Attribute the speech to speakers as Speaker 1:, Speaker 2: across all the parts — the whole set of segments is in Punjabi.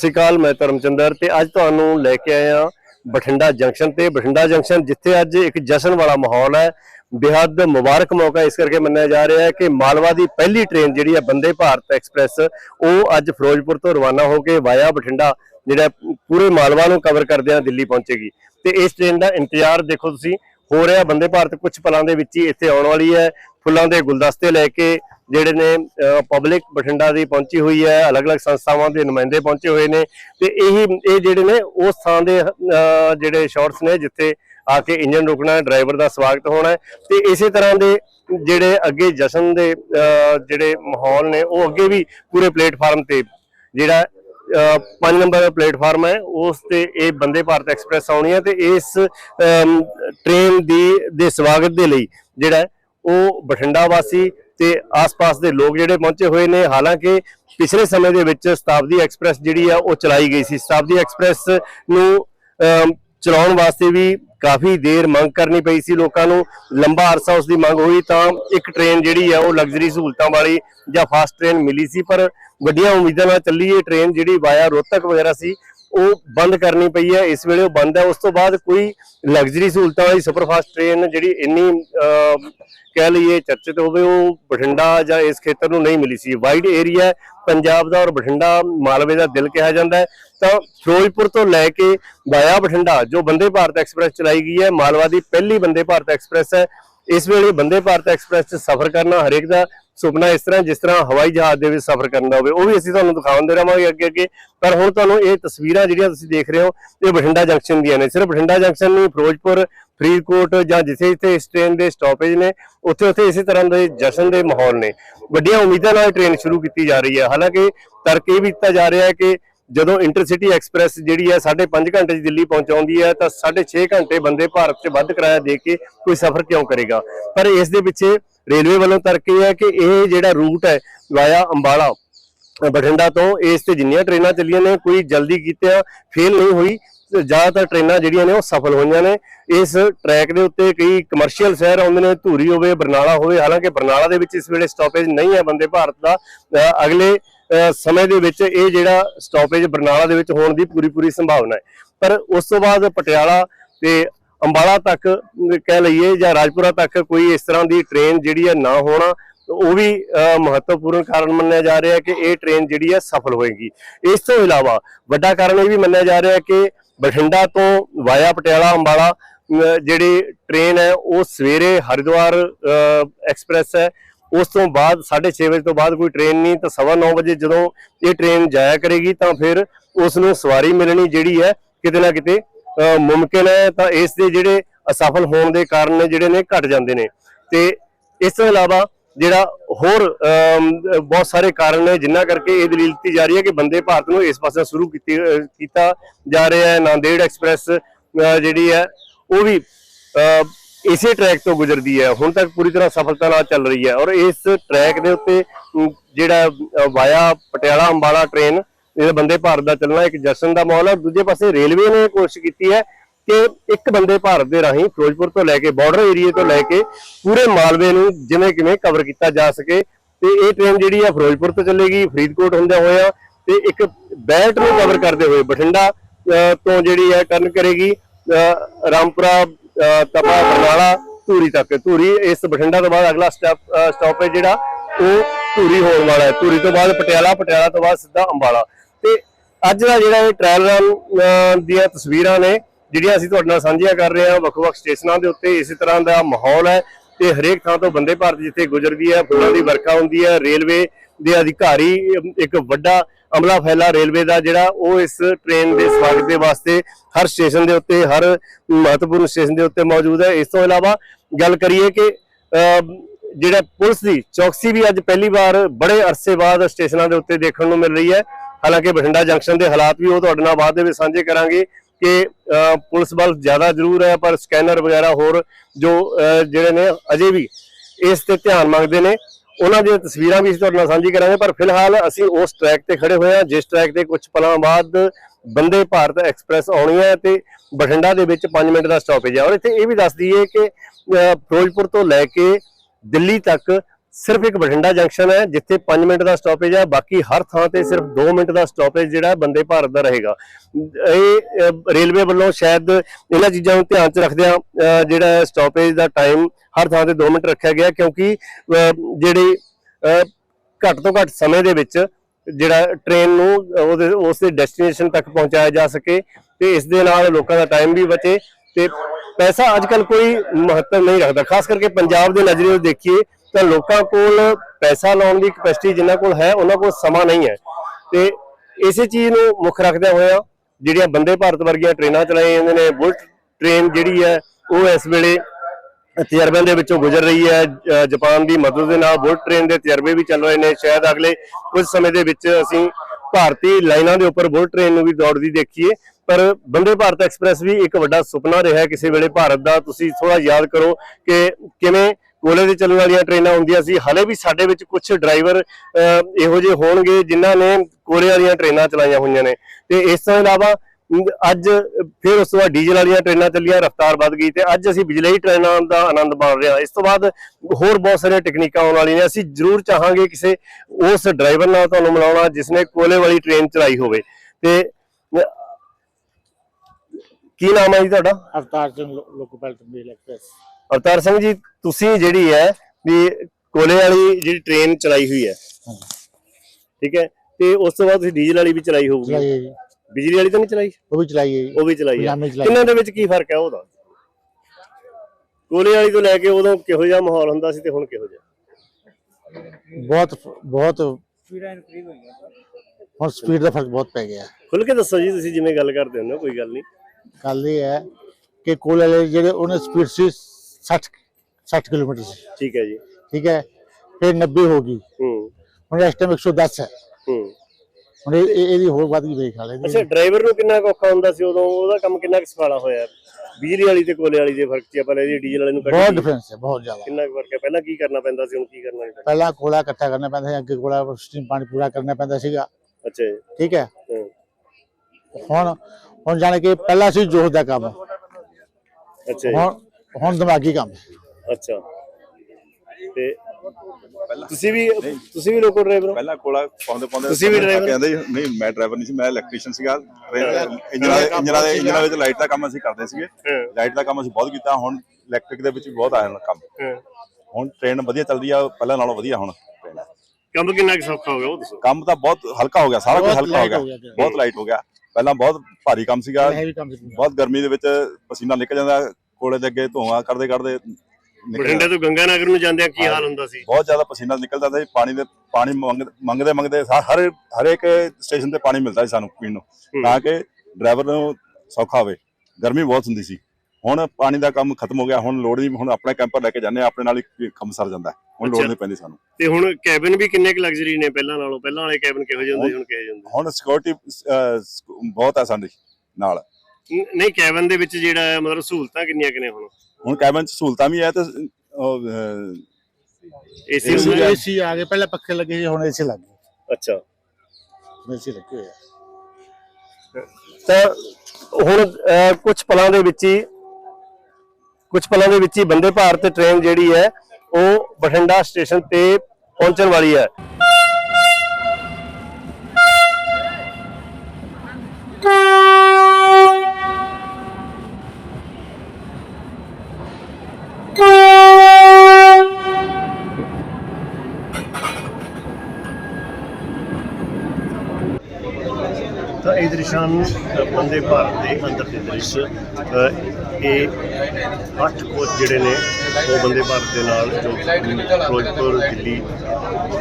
Speaker 1: ਸਤਿ ਸ਼੍ਰੀ ਅਕਾਲ ਮੈਂ ਧਰਮਚੰਦਰ ਤੇ ਅੱਜ ਤੁਹਾਨੂੰ ਲੈ ਕੇ ਆਇਆ ਬਠਿੰਡਾ ਜੰਕਸ਼ਨ ਤੇ। ਬਠਿੰਡਾ ਜੰਕਸ਼ਨ ਜਿੱਥੇ ਅੱਜ ਇੱਕ ਜਸ਼ਨ ਵਾਲਾ ਮਾਹੌਲ ਹੈ। ਬੇहद ਮੁਬਾਰਕ ਮੌਕਾ ਇਸ ਕਰਕੇ ਮੰਨਿਆ ਜਾ ਰਿਹਾ ਹੈ ਕਿ ਮਾਲਵਾ ਦੀ ਪਹਿਲੀ ਟ੍ਰੇਨ ਜਿਹੜੀ ਹੈ ਬੰਦੇ ਭਾਰਤ ਐਕਸਪ੍ਰੈਸ, ਉਹ ਅੱਜ ਫਿਰੋਜ਼ਪੁਰ ਤੋਂ ਰਵਾਨਾ ਹੋ ਕੇ ਵਾਇਆ ਬਠਿੰਡਾ, ਜਿਹੜਾ ਪੂਰੇ ਮਾਲਵਾ ਨੂੰ ਕਵਰ ਕਰਦਿਆਂ ਦਿੱਲੀ ਪਹੁੰਚੇਗੀ। ਤੇ ਇਸ ਟ੍ਰੇਨ ਦਾ ਇੰਤਜ਼ਾਰ ਦੇਖੋ ਤੁਸੀਂ, ਹੋ ਰਿਹਾ ਬੰਦੇ ਭਾਰਤ ਕੁਝ ਪਲਾਂ ਦੇ ਵਿੱਚ ਹੀ ਇੱਥੇ ਆਉਣ ਵਾਲੀ ਹੈ। ਫੁੱਲਾਂ ਦੇ ਗੁਲਦਸਤੇ ਲੈ ਕੇ ਜਿਹੜੇ ਨੇ ਪਬਲਿਕ ਬਠਿੰਡਾ ਦੀ ਪਹੁੰਚੀ ਹੋਈ ਹੈ ਅਲੱਗ-ਅਲੱਗ ਸੰਸਥਾਵਾਂ ਦੇ ਨੁਮਾਇੰਦੇ ਪਹੁੰਚੇ ਹੋਏ ਨੇ ਤੇ ਇਹੀ ਇਹ ਜਿਹੜੇ ਨੇ ਉਸ ਥਾਂ ਦੇ ਜਿਹੜੇ ਸ਼ਾਟਸ ਨੇ ਜਿੱਥੇ ਆ ਕੇ ਇੰਜਨ ਰੁਕਣਾ ਹੈ ਡਰਾਈਵਰ ਦਾ ਸਵਾਗਤ ਹੋਣਾ ਹੈ ਤੇ ਇਸੇ ਤਰ੍ਹਾਂ ਦੇ ਜਿਹੜੇ ਅੱਗੇ ਜਸ਼ਨ ਦੇ ਜਿਹੜੇ ਮਾਹੌਲ ਨੇ ਉਹ ਅੱਗੇ ਵੀ ਪੂਰੇ ਪਲੇਟਫਾਰਮ ਤੇ ਜਿਹੜਾ 5 ਨੰਬਰ ਦਾ ਪਲੇਟਫਾਰਮ ਹੈ ਉਸ ਤੇ ਇਹ ਬੰਦੇ ਭਾਰਤ ਐਕਸਪ੍ਰੈਸ ਆਉਣੀ ਹੈ ਤੇ ਇਸ ਅਮ, ਟ੍ਰੇਨ ਦੀ ਦੇ ਸਵਾਗਤ ਦੇ ਲਈ ਜਿਹੜਾ ਉਹ ਬਠਿੰਡਾ ਵਾਸੀ ਤੇ ਆਸ-ਪਾਸ ਦੇ ਲੋਕ ਜਿਹੜੇ ਪਹੁੰਚੇ ਹੋਏ ਨੇ, ਹਾਲਾਂਕਿ ਪਿਛਲੇ ਸਮੇਂ ਦੇ ਵਿੱਚ ਸ਼ਤਾਬਦੀ ਐਕਸਪ੍ਰੈਸ ਜਿਹੜੀ ਆ, ਉਹ ਚਲਾਈ ਗਈ ਸੀ। ਸ਼ਤਾਬਦੀ ਐਕਸਪ੍ਰੈਸ ਨੂੰ ਚਲਾਉਣ ਵਾਸਤੇ ਵੀ ਕਾਫੀ ਦੇਰ ਮੰਗ ਕਰਨੀ ਪਈ ਸੀ ਲੋਕਾਂ ਨੂੰ। ਲੰਬਾ ਅਰਸਾ ਉਸ ਦੀ ਮੰਗ ਹੋਈ ਤਾਂ ਇੱਕ ਟ੍ਰੇਨ ਜਿਹੜੀ ਆ, ਉਹ ਲਗਜ਼ਰੀ ਸਹੂਲਤਾਂ ਵਾਲੀ ਜਾਂ ਫਾਸਟ ਟ੍ਰੇਨ ਮਿਲੀ ਸੀ, ਪਰ ਵੱਡੀਆਂ ਉਮੀਦਾਂ ਨਾਲ ਚੱਲੀ ਇਹ ਟ੍ਰੇਨ ਜਿਹੜੀ ਵਾਇਆ ਰੋਹਤਕ ਵਗੈਰਾ ਸੀ ਉਹ ਬੰਦ ਕਰਨੀ ਪਈ ਹੈ, ਇਸ ਵੇਲੇ ਉਹ ਬੰਦ ਹੈ। ਉਸ ਤੋਂ ਬਾਅਦ ਕੋਈ ਲਗਜ਼ਰੀ ਸਹੂਲਤਾਂ ਵਾਲੀ ਸੁਪਰਫਾਸਟ ਟ੍ਰੇਨ ਜਿਹੜੀ ਇੰਨੀ ਕਹਿ ਲਈਏ ਚਰਚਿਤ ਹੋਵੇ, ਉਹ ਬਠਿੰਡਾ ਜਾਂ ਇਸ ਖੇਤਰ ਨੂੰ ਨਹੀਂ ਮਿਲੀ ਸੀ। ਵਾਈਡ ਏਰੀਆ ਪੰਜਾਬ ਦਾ ਔਰ ਬਠਿੰਡਾ ਮਾਲਵੇ ਦਾ ਦਿਲ ਕਿਹਾ ਜਾਂਦਾ ਹੈ। ਤਾਂ ਫਿਰੋਜ਼ਪੁਰ ਤੋਂ ਲੈ ਕੇ ਵਾਇਆ ਬਠਿੰਡਾ, ਜੋ ਬੰਦੇ ਭਾਰਤ ਐਕਸਪ੍ਰੈਸ ਚਲਾਈ ਗਈ ਹੈ, ਮਾਲਵਾ ਦੀ ਪਹਿਲੀ ਬੰਦੇ ਭਾਰਤ ਐਕਸਪ੍ਰੈਸ ਹੈ। ਇਸ ਵੇਲੇ ਬੰਦੇ ਭਾਰਤ ਐਕਸਪ੍ਰੈਸ 'ਚ ਸਫ਼ਰ ਕਰਨਾ ਹਰੇਕ ਦਾ ਸੁਪਨਾ ਇਸ ਤਰ੍ਹਾਂ, ਜਿਸ ਤਰ੍ਹਾਂ ਹਵਾਈ ਜਹਾਜ਼ ਦੇ ਵਿੱਚ ਸਫ਼ਰ ਕਰਨ ਦਾ ਹੋਵੇ, ਉਹ ਵੀ ਅਸੀਂ ਤੁਹਾਨੂੰ ਦਿਖਾਉਂਦੇ ਰਹਾਂਗੇ ਅੱਗੇ ਅੱਗੇ। ਪਰ ਹੁਣ ਤੁਹਾਨੂੰ ਇਹ ਤਸਵੀਰਾਂ ਜਿਹੜੀਆਂ ਤੁਸੀਂ ਦੇਖ ਰਹੇ ਹੋ, ਇਹ ਬਠਿੰਡਾ ਜੰਕਸ਼ਨ ਦੀਆਂ ਨੇ। ਸਿਰਫ ਬਠਿੰਡਾ ਜੰਕਸ਼ਨ ਨਹੀਂ, ਫਿਰੋਜ਼ਪੁਰ, ਫਰੀਦਕੋਟ ਜਾਂ ਜਿੱਥੇ ਜਿੱਥੇ ਇਸ ਟ੍ਰੇਨ ਦੇ ਸਟਾਪੇਜ ਨੇ, ਉੱਥੇ ਉੱਥੇ ਇਸੇ ਤਰ੍ਹਾਂ ਦੇ ਜਸ਼ਨ ਦੇ ਮਾਹੌਲ ਨੇ। ਵੱਡੀਆਂ ਉਮੀਦਾਂ ਨਾਲ ਟ੍ਰੇਨ ਸ਼ੁਰੂ ਕੀਤੀ ਜਾ ਰਹੀ ਹੈ। ਹਾਲਾਂਕਿ ਤਰਕ ਇਹ ਵੀ ਦਿੱਤਾ ਜਾ ਰਿਹਾ ਹੈ ਕਿ ਜਦੋਂ ਇੰਟਰਸਿਟੀ ਐਕਸਪ੍ਰੈਸ ਜਿਹੜੀ ਹੈ 5.5 ਘੰਟੇ 'ਚ ਦਿੱਲੀ ਪਹੁੰਚਾਉਂਦੀ ਹੈ, ਤਾਂ 6.5 ਘੰਟੇ ਬੰਦੇ ਭਾਰਤ 'ਚ ਵੱਧ ਕਿਰਾਇਆ ਦੇ ਕੇ ਕੋਈ ਸਫ਼ਰ ਕਿਉਂ ਕਰੇਗਾ? ਪਰ ਇਸ ਦੇ ਪਿੱਛੇ ਰੇਲਵੇ ਵੱਲੋਂ ਤਰਕ ਇਹ ਹੈ ਕਿ ਇਹ ਜਿਹੜਾ ਰੂਟ ਹੈ ਵਾਇਆ ਅੰਬਾਲਾ, ਬਠਿੰਡਾ ਤੋਂ ਇਸ ਤੇ ਜਿੰਨੀਆਂ ਟ੍ਰੇਨਾਂ ਚੱਲੀਆਂ ਨੇ, ਕੋਈ ਜਲਦੀ ਕੀਤਿਆਂ ਫੇਲ ਨਹੀਂ ਹੋਈ ਜ਼ਿਆਦਾਤਰ ਟ੍ਰੇਨਾਂ ਜਿਹੜੀਆਂ ਨੇ ਉਹ ਸਫਲ ਹੋਈਆਂ ਨੇ। ਇਸ ਟਰੈਕ ਦੇ ਉੱਤੇ ਕਈ ਕਮਰਸ਼ੀਅਲ ਸ਼ਹਿਰ ਆਉਂਦੇ ਨੇ, ਧੂਰੀ ਹੋਵੇ, ਬਰਨਾਲਾ ਹੋਵੇ, ਹਾਲਾਂਕਿ ਬਰਨਾਲਾ ਦੇ ਵਿੱਚ ਇਸ ਵੇਲੇ ਸਟਾਪੇਜ ਨਹੀਂ ਹੈ ਬੰਦੇ ਭਾਰਤ ਦਾ। ਅਗਲੇ ਸਮੇਂ ਦੇ ਵਿੱਚ ਇਹ ਜਿਹੜਾ ਸਟਾਪੇਜ ਬਰਨਾਲਾ ਦੇ ਵਿੱਚ ਹੋਣ ਦੀ ਪੂਰੀ ਪੂਰੀ ਸੰਭਾਵਨਾ ਹੈ। ਪਰ ਉਸ ਤੋਂ ਬਾਅਦ ਪਟਿਆਲਾ ਤੇ ਅੰਬਾਲਾ ਤੱਕ ਕਹਿ ਲਈਏ ਜਾਂ ਰਾਜਪੁਰਾ ਤੱਕ ਕੋਈ ਇਸ ਤਰ੍ਹਾਂ ਦੀ ਟ੍ਰੇਨ ਜਿਹੜੀ ਹੈ ਨਾ ਹੋਣਾ, ਉਹ ਵੀ ਮਹੱਤਵਪੂਰਨ ਕਾਰਨ ਮੰਨਿਆ ਜਾ ਰਿਹਾ ਹੈ ਕਿ ਇਹ ਟ੍ਰੇਨ ਜਿਹੜੀ ਹੈ ਸਫਲ ਹੋਏਗੀ। ਇਸ ਤੋਂ ਇਲਾਵਾ ਵੱਡਾ ਕਾਰਨ ਇਹ ਵੀ ਮੰਨਿਆ ਜਾ ਰਿਹਾ ਹੈ ਕਿ ਬਠਿੰਡਾ ਤੋਂ ਵਾਇਆ ਪਟਿਆਲਾ ਅੰਬਾਲਾ ਜਿਹੜੀ ਟ੍ਰੇਨ ਹੈ, ਉਹ ਸਵੇਰੇ ਹਰਿਦੁਆਰ ਐਕਸਪ੍ਰੈਸ ਹੈ। ਉਸ ਤੋਂ ਬਾਅਦ 6:30 ਵਜੇ ਤੋਂ ਬਾਅਦ ਕੋਈ ਟ੍ਰੇਨ ਨਹੀਂ, ਤਾਂ 9:30 ਵਜੇ ਜਦੋਂ ਇਹ ਟ੍ਰੇਨ ਜਾਇਆ ਕਰੇਗੀ, ਤਾਂ ਫਿਰ ਉਸ ਨੂੰ ਸਵਾਰੀ ਮਿਲਣੀ ਜਿਹੜੀ ਹੈ ਕਿਤੇ ਨਾ ਕਿਤੇ ਮੁਮਕਿਨ ਹੈ ਤਾਂ ਇਸ ਦੇ ਜਿਹੜੇ ਅਸਫਲ ਹੋਣ ਦੇ ਕਾਰਨ ਨੇ ਜਿਹੜੇ ਨੇ ਘਟ ਜਾਂਦੇ ਨੇ। ਤੇ ਇਸ ਤੋਂ ਇਲਾਵਾ ਜਿਹੜਾ ਹੋਰ ਬਹੁਤ ਸਾਰੇ ਕਾਰਨ ਨੇ ਜਿਨ੍ਹਾਂ ਕਰਕੇ ਇਹ ਦਲੀਲ ਦਿੱਤੀ ਜਾ ਰਹੀ ਹੈ ਕਿ ਬੰਦੇ ਭਾਰਤ ਨੂੰ ਇਸ ਪਾਸੇ ਸ਼ੁਰੂ ਕੀਤੀ ਕੀਤਾ ਜਾ ਰਿਹਾ ਹੈ। ਨਾਂਦੇੜ ਐਕਸਪ੍ਰੈਸ ਜਿਹੜੀ ਹੈ, ਉਹ ਵੀ ਇਸੇ ਟਰੈਕ ਤੋਂ ਗੁਜ਼ਰਦੀ ਹੈ। ਹੁਣ ਤੱਕ ਪੂਰੀ ਤਰ੍ਹਾਂ ਸਫਲਤਾ ਨਾਲ ਚੱਲ ਰਹੀ ਹੈ। ਔਰ ਇਸ ਟਰੈਕ ਦੇ ਉੱਤੇ ਜਿਹੜਾ ਵਾਇਆ ਪਟਿਆਲਾ ਅੰਬਾਲਾ ਟ੍ਰੇਨ ਇਹ ਬੰਦੇ ਭਾਰਤ ਦਾ ਚੱਲਣਾ ਇੱਕ ਜਸ਼ਨ ਦਾ ਮਾਹੌਲ ਹੈ ਦੂਜੇ ਪਾਸੇ ਰੇਲਵੇ ਨੇ ਕੋਸ਼ਿਸ਼ ਕੀਤੀ ਹੈ ਕਿ ਇੱਕ ਬੰਦੇ ਭਾਰਤ ਦੇ ਰਾਹੀਂ ਫਿਰੋਜ਼ਪੁਰ ਤੋਂ ਲੈ ਕੇ ਬਾਰਡਰ ਏਰੀਆ ਤੋਂ ਲੈ ਕੇ ਪੂਰੇ ਮਾਲਵੇ ਨੂੰ ਜਿਵੇਂ ਕਿਵੇਂ ਕਵਰ ਕੀਤਾ ਜਾ ਸਕੇ। ਤੇ ਇਹ ਟ੍ਰੇਨ ਜਿਹੜੀ ਆ ਫਿਰੋਜ਼ਪੁਰ ਤੋਂ ਚੱਲੇਗੀ ਫਰੀਦਕੋਟ ਹੁੰਦਿਆਂ ਹੋਇਆ ਤੇ ਇੱਕ ਬੈਲਟ ਨੂੰ ਕਵਰ ਕਰਦੇ ਹੋਏ ਬਠਿੰਡਾ ਤੋਂ ਜਿਹੜੀ ਹੈ ਟਰਨ ਕਰੇਗੀ ਰਾਮਪੁਰਾ ਅਹ, ਤਪਾ ਬਰਨਾਲਾ ਧੂਰੀ ਤੱਕ। ਧੂਰੀ ਇਸ ਬਠਿੰਡਾ ਤੋਂ ਬਾਅਦ ਅਗਲਾ ਸਟਾਪ ਸਟਾਪ ਹੈ ਜਿਹੜਾ ਉਹ ਧੂਰੀ ਹੋਣ ਵਾਲਾ ਹੈ। ਧੂਰੀ ਤੋਂ ਬਾਅਦ ਪਟਿਆਲਾ ਪਟਿਆਲਾ ਤੋਂ ਬਾਅਦ ਸਿੱਧਾ ਅੰਬਾਲਾ। ਤੇ ਅੱਜ ਦਾ ਜਿਹੜਾ ਇਹ ਟ੍ਰਾਇਲ ਰਨ ਦੀਆਂ ਤਸਵੀਰਾਂ ਨੇ, ਜਿਹੜੀਆਂ ਅਸੀਂ ਤੁਹਾਡੇ ਨਾਲ ਸਾਂਝੀਆਂ ਕਰ ਰਹੇ ਹਾਂ, ਵੱਖ-ਵੱਖ ਸਟੇਸ਼ਨਾਂ ਦੇ ਉੱਤੇ ਇਸੇ ਤਰ੍ਹਾਂ ਦਾ ਮਾਹੌਲ ਹੈ ਤੇ ਹਰੇਕ ਥਾਂ ਤੋਂ ਬੰਦੇ ਭਾਰਤ ਜਿੱਥੇ ਗੁਜ਼ਰਦੀ ਹੈ, ਫੁੱਲਾਂ ਦੀ ਵਰਖਾ ਹੁੰਦੀ ਹੈ, ਰੇਲਵੇ ਦੇ ਅਧਿਕਾਰੀ, ਇੱਕ ਵੱਡਾ ਅਮਲਾ ਫੈਲਾ ਰੇਲਵੇ ਦਾ ਜਿਹੜਾ, ਉਹ ਇਸ ਟ੍ਰੇਨ ਦੇ ਸਵਾਗਤ ਦੇ ਵਾਸਤੇ ਹਰ ਸਟੇਸ਼ਨ ਦੇ ਉੱਤੇ, ਹਰ ਮਹੱਤਵਪੂਰਨ ਸਟੇਸ਼ਨ ਦੇ ਉੱਤੇ ਮੌਜੂਦ ਹੈ। ਇਸ ਤੋਂ ਇਲਾਵਾ ਗੱਲ ਕਰੀਏ ਕਿ ਜਿਹੜਾ ਪੁਲਿਸ ਦੀ ਚੌਕਸੀ ਵੀ ਅੱਜ ਪਹਿਲੀ ਵਾਰ ਬੜੇ ਅਰਸੇ ਬਾਅਦ ਸਟੇਸ਼ਨਾਂ ਦੇ ਉੱਤੇ ਦੇਖਣ ਨੂੰ ਮਿਲ ਰਹੀ ਹੈ। ਹਾਲਾਂਕਿ ਬਠਿੰਡਾ ਜੰਕਸ਼ਨ ਦੇ ਹਾਲਾਤ ਵੀ ਉਹ ਤੁਹਾਡੇ ਨਾਲ ਬਾਅਦ ਦੇ ਵਿੱਚ ਸਾਂਝੇ ਕਰਾਂਗੇ ਕਿ ਪੁਲਿਸ ਬਲ ਜ਼ਿਆਦਾ ਜ਼ਰੂਰ ਹੈ, ਪਰ ਸਕੈਨਰ ਵਗੈਰਾ ਹੋਰ ਜੋ ਜਿਹੜੇ ਨੇ ਅਜੇ ਵੀ ਇਸ ਤੇ ਧਿਆਨ ਮੰਗਦੇ ਨੇ, ਉਹਨਾਂ ਦੀਆਂ ਤਸਵੀਰਾਂ ਵੀ ਅਸੀਂ ਤੁਹਾਡੇ ਨਾਲ ਸਾਂਝੀ ਕਰਾਂਗੇ, ਪਰ ਫਿਲਹਾਲ ਅਸੀਂ ਉਸ ਟਰੈਕ ਤੇ ਖੜੇ ਹੋਏ ਹਾਂ, ਜਿਸ ਟਰੈਕ ਤੇ ਕੁਝ ਪਲਾਂ ਬਾਅਦ ਬੰਦੇ ਭਾਰਤ ਐਕਸਪ੍ਰੈਸ ਆਉਣੀ ਹੈ ਤੇ ਬਠਿੰਡਾ ਦੇ ਵਿੱਚ 5 ਮਿੰਟ ਦਾ ਸਟਾਪੇਜ ਹੈ। ਔਰ ਇੱਥੇ ਇਹ ਵੀ ਦੱਸ ਦਈਏ ਕਿ ਫਿਰੋਜ਼ਪੁਰ ਤੋਂ ਲੈ ਕੇ ਦਿੱਲੀ ਤੱਕ ਸਿਰਫ ਇੱਕ ਬਠਿੰਡਾ ਜੰਕਸ਼ਨ ਹੈ, ਜਿੱਥੇ 5 ਮਿੰਟ ਦਾ ਸਟਾਪੇਜ ਹੈ, ਬਾਕੀ ਹਰ ਥਾਂ ਤੇ ਸਿਰਫ 2 ਮਿੰਟ ਦਾ ਸਟਾਪੇਜ ਜਿਹੜਾ ਬੰਦੇ ਭਾਰਤ ਦਾ ਰਹੇਗਾ। ਇਹ ਰੇਲਵੇ ਵੱਲੋਂ ਸ਼ਾਇਦ ਇਹਨਾਂ ਚੀਜ਼ਾਂ ਨੂੰ ਧਿਆਨ 'ਚ ਰੱਖਦਿਆਂ ਜਿਹੜਾ ਸਟਾਪੇਜ ਦਾ ਟਾਈਮ ਹਰ ਥਾਂ ਤੇ 2 ਮਿੰਟ ਰੱਖਿਆ ਗਿਆ, ਕਿਉਂਕਿ ਜਿਹੜੇ ਘੱਟ ਤੋਂ ਘੱਟ ਸਮੇਂ ਦੇ ਵਿੱਚ ਜਿਹੜਾ ਟ੍ਰੇਨ ਨੂੰ, ਉਹਦੇ, ਉਸ ਦੇ ਡੈਸਟੀਨੇਸ਼ਨ ਤੱਕ ਪਹੁੰਚਾਇਆ ਜਾ ਸਕੇ ਤੇ ਇਸ ਦੇ ਨਾਲ ਲੋਕਾਂ ਦਾ ਟਾਈਮ ਵੀ ਬਚੇ ਤੇ ਪੈਸਾ ਅੱਜ ਕੱਲ ਕੋਈ ਮਹੱਤਵ ਨਹੀਂ ਰੱਖਦਾ। ਖਾਸ ਕਰਕੇ ਪੰਜਾਬ ਦੇ ਨਜ਼ਰੀਏ ਦੇਖੀਏ ਤਾਂ ਲੋਕਾਂ ਕੋਲ ਪੈਸਾ ਲਾਉਣ ਦੀ ਕਪੈਸਿਟੀ ਜਿਨ੍ਹਾਂ ਕੋਲ ਹੈ, ਉਹਨਾਂ ਕੋਲ ਸਮਾਂ ਨਹੀਂ ਹੈ। ਤੇ ਇਸੇ ਚੀਜ਼ ਨੂੰ ਮੁੱਖ ਰੱਖਦਿਆਂ ਹੋਇਆ ਜਿਹੜੀਆਂ ਬੰਦੇ ਭਾਰਤ ਵਰਗੀਆਂ ਟ੍ਰੇਨਾਂ ਚਲਾਈਆਂ ਜਾਂਦੀਆਂ ਨੇ, ਬੁਲਟ ਟ੍ਰੇਨ ਜਿਹੜੀ ਹੈ, ਉਹ ਇਸ ਵੇਲੇ ਤਜਰਬਿਆਂ ਦੇ ਵਿੱਚੋਂ ਗੁਜ਼ਰ ਰਹੀ ਹੈ। ਜਾਪਾਨ ਦੀ ਮਦਦ ਦੇ ਨਾਲ ਬੁਲਟ ਟ੍ਰੇਨ ਦੇ ਤਜਰਬੇ ਵੀ ਚੱਲ ਰਹੇ ਨੇ। ਸ਼ਾਇਦ ਅਗਲੇ ਕੁਝ ਸਮੇਂ ਦੇ ਵਿੱਚ ਅਸੀਂ ਭਾਰਤੀ ਲਾਈਨਾਂ ਦੇ ਉੱਪਰ ਬੁਲਟ ਟ੍ਰੇਨ ਨੂੰ ਵੀ ਦੌੜਦੀ ਦੇਖੀਏ। ਪਰ ਬੰਦੇ ਭਾਰਤ ਐਕਸਪ੍ਰੈਸ ਵੀ ਇੱਕ ਵੱਡਾ ਸੁਪਨਾ ਰਿਹਾ ਕਿਸੇ ਵੇਲੇ ਭਾਰਤ ਦਾ ਤੁਸੀਂ ਥੋੜਾ ਯਾਦ ਕਰੋ ਕਿ ਕਿਵੇਂ ਕੋਲੇ ਤੇ ਚੱਲਣ ਵਾਲੀਆਂ ਟ੍ਰੇਨਾਂ ਹੁੰਦੀਆਂ ਸੀ। ਹਲੇ ਵੀ ਸਾਡੇ ਵਿੱਚ ਕੁਝ ਡਰਾਈਵਰ ਇਹੋ ਜਿਹੇ ਹੋਣਗੇ ਜਿਨ੍ਹਾਂ ਨੇ ਕੋਲੇ ਵਾਲੀਆਂ ਟ੍ਰੇਨਾਂ ਚਲਾਈਆਂ ਹੋਈਆਂ ਨੇ। ਤੇ ਇਸ ਤੋਂ ਇਲਾਵਾ ਅੱਜ ਫਿਰ ਉਸ ਤੋਂ ਬਾਅਦ ਡੀਜ਼ਲ ਵਾਲੀਆਂ ਟ੍ਰੇਨਾਂ ਚੱਲੀਆਂ, ਰਫ਼ਤਾਰ ਵੱਧ ਗਈ ਤੇ ਅੱਜ ਅਸੀਂ ਬਿਜਲੀ ਟ੍ਰੇਨਾਂ ਦਾ ਆਨੰਦ ਮਾਣ ਰਹੇ ਹਾਂ। ਇਸ ਤੋਂ ਬਾਅਦ ਹੋਰ ਬਹੁਤ ਸਾਰੀਆਂ ਟੈਕਨੀਕਾਂ ਆਉਣ ਵਾਲੀਆਂ ਨੇ। ਅਸੀਂ ਜ਼ਰੂਰ ਚਾਹਾਂਗੇ ਕਿਸੇ ਉਸ ਡਰਾਈਵਰ ਨਾਲ ਤੁਹਾਨੂੰ ਮਿਲਾਉਣਾ ਜਿਸਨੇ ਕੋਲੇ ਵਾਲੀ ਟ੍ਰੇਨ ਚਲਾਈ ਹੋਵੇ। ਤੇ ਕੀ ਨਾਮ ਹੈ ਜੀ ਤੁਹਾਡਾ?
Speaker 2: Avtar Singh Lokpal mail express.
Speaker 1: ਅਵਤਾਰ ਸਿੰਘ ਜੀ ਤੁਸੀਂ ਜਿਹੜੀ ਹੈ ਵੀ ਕੋਲੇ ਵਾਲੀ ਜਿਹੜੀ ਟ੍ਰੇਨ ਚਲਾਈ ਹੋਈ ਹੈ। ਠੀਕ ਹੈ? ਤੇ ਉਸ ਤੋਂ ਬਾਅਦ ਤੁਸੀਂ ਡੀਜ਼ਲ ਵਾਲੀ ਵੀ ਚਲਾਈ ਹੋਊਗੀ।
Speaker 2: ਜੀ।
Speaker 1: ਬਿਜਲੀ ਵਾਲੀ ਤਾਂ ਨਹੀਂ ਚਲਾਈ?
Speaker 2: ਉਹ ਵੀ ਚਲਾਈਏ ਜੀ।
Speaker 1: ਉਹ ਵੀ ਚਲਾਈ ਹੈ। ਚਲਾਈ ਕਿੰਨਾਂ ਦੇ ਵਿੱਚ ਕੀ ਫ਼ਰਕ ਹੈ ਉਹਦਾ? ਕੋਲੇ ਵਾਲੀ ਤੋਂ ਲੈ ਕੇ ਉਦੋਂ ਕਿਹੋ ਜਿਹਾ ਮਾਹੌਲ ਹੁੰਦਾ ਸੀ ਤੇ ਹੁਣ ਕਿਹੋ ਜਿਹਾ?
Speaker 2: ਬਹੁਤ ਬਹੁਤ ਹੁਣ ਸਪੀਡ ਦਾ ਫ਼ਰਕ ਬਹੁਤ ਪੈ ਗਿਆ।
Speaker 1: ਖੁੱਲ ਕੇ ਦੱਸੋ ਜੀ ਤੁਸੀਂ ਜਿਵੇਂ ਗੱਲ ਕਰਦੇ ਹੋ ਕੋਈ ਗੱਲ ਨਹੀਂ।
Speaker 2: ਗੱਲ ਇਹ ਹੈ ਕਿ ਕੋਲ ਵਾਲੇ ਜਿਹੜੇ ਉਹਨੇ ਸਪੀਡ ਸੀ 60 60 ਕਿਲੋਮੀਟਰ ਸੀ।
Speaker 1: ਠੀਕ ਹੈ ਜੀ।
Speaker 2: ਠੀਕ ਹੈ ਫਿਰ 90 ਹੋ ਗਈ।
Speaker 1: ਹੂੰ।
Speaker 2: ਹੁਣ ਇਸ ਟਾਈਮ 110 ਹੈ।
Speaker 1: ਹੂੰ।
Speaker 2: ਹੁਣ ਇਹ ਇਹ- ਇਹਦੀ ਹੋਰ ਵੱਧ ਗਈ ਮੇਰੇ ਖਿਆਲ ਅੱਛਾ ਇਹਦੀ
Speaker 1: ਡਰਾਈਵਰ ਨੂੰ ਕਿੰਨਾ ਔਖਾ ਹੁੰਦਾ ਸੀ ਉਦੋਂ? ਉਹਦਾ ਕੰਮ ਕਿੰਨਾ ਸਫਾਲਾ ਹੋਇਆ? ਬਿਜਲੀ ਵਾਲੀ ਤੇ ਕੋਲੇ ਵਾਲੀ ਦੇ ਫ਼ਰਕ ਚ ਆਪਾਂ ਜੀ ਡੀਜ਼ਲ ਵਾਲੇ ਨੂੰ ਬਹੁਤ ਕੱਢੀ
Speaker 2: ਡਿਫਰੈਂਸ ਹੈ ਬਹੁਤ ਜ਼ਿਆਦਾ।
Speaker 1: ਕਿੰਨਾ ਕੁ ਫ਼ਰਕ ਹੈ? ਪਹਿਲਾਂ ਕੀ ਕਰਨਾ ਪੈਂਦਾ ਸੀ ਹੁਣ ਕੀ ਕਰਨਾ ਪੈਂਦਾ
Speaker 2: ਪਹਿਲਾਂ ਕੋਲਾ ਇਕੱਠਾ ਕਰਨਾ ਪੈਂਦਾ ਸੀ ਅੱਗੇ ਕੋਲਾ ਸਟੀਮ ਪਾਣੀ ਪੂਰਾ ਕਰਨਾ ਪੈਂਦਾ ਸੀਗਾ।
Speaker 1: ਅੱਛਾ ਜੀ।
Speaker 2: ਠੀਕ ਹੈ।
Speaker 1: ਹੂੰ।
Speaker 2: ਹੁਣ ਹੁਣ ਜਾਣੇ ਕਿ ਪਹਿਲਾਂ ਸੀ ਜੋਸ਼ ਦਾ ਕੰਮ।
Speaker 1: ਅੱਛਾ ਜੀ।
Speaker 2: ਹੁਣ ਹੁਣ ਦਿਮਾਗੀ ਕੰਮ
Speaker 1: ਅੱਛਾ। ਤੇ ਤੁਸੀਂ ਵੀ ਤੁਸੀਂ ਵੀ ਲੋਕੋ ਡਰਾਈਵਰ ਹੋ?
Speaker 3: ਪਹਿਲਾਂ ਕੋਲਾ ਪਾਉਂਦੇ ਪਾਉਂਦੇ ਤੁਸੀਂ ਵੀ driver? ਕਹਿੰਦੇ ਸੀ, ਨਹੀਂ ਮੈਂ ਡਰਾਈਵਰ ਨਹੀਂ ਸੀ ਮੈਂ ਇਲੈਕਟ੍ਰੀਸ਼ੀਅਨ ਸੀਗਾ। ਇੰਜਨਾਂ ਦੇ ਇੰਜਨਾਂ ਦੇ ਇੰਜਨਾਂ ਵਿੱਚ ਲਾਈਟ ਦਾ ਕੰਮ ਅਸੀਂ ਕਰਦੇ ਸੀਗੇ।
Speaker 1: ਹਾਂ।
Speaker 3: ਲਾਈਟ ਦਾ ਕੰਮ ਅਸੀਂ ਬਹੁਤ ਕੀਤਾ ਹੁਣ ਇਲੈਕਟ੍ਰਿਕ ਦੇ ਵਿੱਚ ਵੀ ਬਹੁਤ ਆਇਆ ਕੰਮ।
Speaker 1: ਹਾਂ।
Speaker 3: ਹੁਣ ਟ੍ਰੇਨ ਵਧੀਆ ਚੱਲਦੀ ਆ ਪਹਿਲਾਂ ਨਾਲੋਂ ਵਧੀਆ ਹੁਣ
Speaker 1: ਕੰਮ ਕਿੰਨਾ ਕੁ ਸੌਖਾ ਹੋ ਗਿਆ ਉਹ ਦੱਸੋ।
Speaker 3: ਕੰਮ ਤਾਂ ਬਹੁਤ ਹਲਕਾ ਹੋ ਗਿਆ ਸਾਰਾ ਕੁਝ ਬਹੁਤ ਹਲਕਾ ਹੋ light ਹੋ
Speaker 2: ਗਿਆ ਗਿਆ। ਬਹੁਤ
Speaker 3: ਲਾਈਟ ਹੋ ਗਿਆ। ਪਹਿਲਾਂ ਬਹੁਤ ਭਾਰੀ ਕੰਮ ਸੀਗਾ।
Speaker 2: ਹੈਵੀ ਕੰਮ ਸੀ
Speaker 3: ਬਹੁਤ ਗਰਮੀ ਦੇ ਵਿੱਚ ਪਸੀਨਾ ਨਿਕਲ ਜਾਂਦਾ ਕੋਲੇ ਦੇ ਅੱਗੇ ਧੂਆਂ ਕਰਦੇ ਕਰਦੇ ਨਿਕਲ ਬਠਿੰਡੇ
Speaker 1: ਤੋਂ ਗੰਗਾ ਨਗਰ ਨੂੰ ਜਾਂਦੇ ਆ ਕੀ ਹਾਲ ਹੁੰਦਾ ਸੀ?
Speaker 3: ਬਹੁਤ ਜ਼ਿਆਦਾ ਪਸੀਨਾ ਨਿਕਲਦਾ ਸੀ ਪਾਣੀ ਦੇ ਪਾਣੀ ਮੰਗ- ਮੰਗਦੇ ਮੰਗਦੇ ਹਰ ਹਰੇਕ ਸਟੇਸ਼ਨ ਤੇ ਪਾਣੀ ਮਿਲਦਾ ਸੀ ਸਾਨੂੰ ਪੀਣ ਨੂੰ।
Speaker 1: ਤਾਂ
Speaker 3: ਕਿ ਡਰਾਈਵਰ ਨੂੰ ਸੌਖਾ ਹੋਵੇ। ਗਰਮੀ ਬਹੁਤ ਹੁੰਦੀ ਸੀ। ਹੁਣ ਪਾਣੀ ਦਾ ਕੰਮ ਖਤਮ ਹੋ ਗਿਆ ਹੁਣ ਲੋੜ ਨਹੀਂ ਹੁਣ ਆਪਣਾ ਕੈਂਪਰ ਲੈ ਕੇ ਜਾਂਦੇ ਹਾਂ, ਆਪਣੇ ਨਾਲ ਹੀ ਕੰਮ ਸਰ ਜਾਂਦਾ। ਹੁਣ ਲੋੜ। ਨਹੀਂ ਪੈਂਦੀ ਸਾਨੂੰ।
Speaker 1: ਤੇ ਹੁਣ ਕੈਬਨ ਵੀ ਕਿੰਨੇ ਕੁ ਲਗਜ਼ਰੀ ਨੇ ਪਹਿਲਾਂ ਨਾਲੋਂ? ਪਹਿਲਾਂ ਵਾਲੇ ਕੈਬਨ ਕਿਹੋ ਜਿਹੇ ਹੁੰਦੇ ਹੁਣ ਕਿਹੋ ਜਿਹੇ ਹੁੰਦੇ
Speaker 3: ਹੁਣ ਸਿਕਿਉਰਿਟੀ ਬਹੁਤ ਹੈ ਸਾਡੀ ਨਾਲ।
Speaker 1: ਨਹੀਂ ਕੈਬਨ ਦੇ ਵਿੱਚ ਜਿਹੜਾ ਹੈ ਮਤਲਬ ਸਹੂਲਤਾਂ ਕਿੰਨੀਆਂ ਕਿਨੇ ਹੁਣ?
Speaker 3: ਹੁਣ ਕੈਬਨ ਚ ਸਹੂਲਤਾਂ ਵੀ ਹੈ ਤੇ ਉਹ, ਅਹ,
Speaker 1: ਏਸੀ AC ਹੈ?
Speaker 2: ਏਸੀ ਆ ਗਏ ਪਹਿਲਾਂ ਪੱਖੇ ਲੱਗੇ ਸੀ ਹੁਣ ਏਸੀ ਲੱਗ ਗਏ।
Speaker 1: ਅੱਛਾ।
Speaker 2: ਏਸੀ ਲੱਗੇ ਹੋਏ ਆ।
Speaker 1: ਤਾਂ ਹੁਣ ਕੁਝ ਪਲਾਂ ਦੇ ਵਿੱਚ ਹੀ ਕੁਝ ਪਲਾਂ ਦੇ ਵਿੱਚ ਹੀ ਬੰਦੇ ਭਾਰਤ ਟ੍ਰੇਨ ਜਿਹੜੀ ਹੈ ਉਹ ਬਠਿੰਡਾ ਸਟੇਸ਼ਨ ਤੇ ਪਹੁੰਚਣ ਵਾਲੀ ਹੈ। ਤਾਂ ਇਹ ਦ੍ਰਿਸ਼ਾਂ ਨੂੰ ਅ, ਬੰਦੇ ਭਾਰਤ ਦੇ ਅੰਦਰ ਦੇ ਦ੍ਰਿਸ਼ ਇਹ ਅੱਠ ਕੋਚ ਜਿਹੜੇ ਨੇ, ਉਹ ਬੰਦੇ ਭਾਰਤ ਦੇ ਨਾਲ ਜੋ ਫਿਰੋਜ਼ਪੁਰ, ਦਿੱਲੀ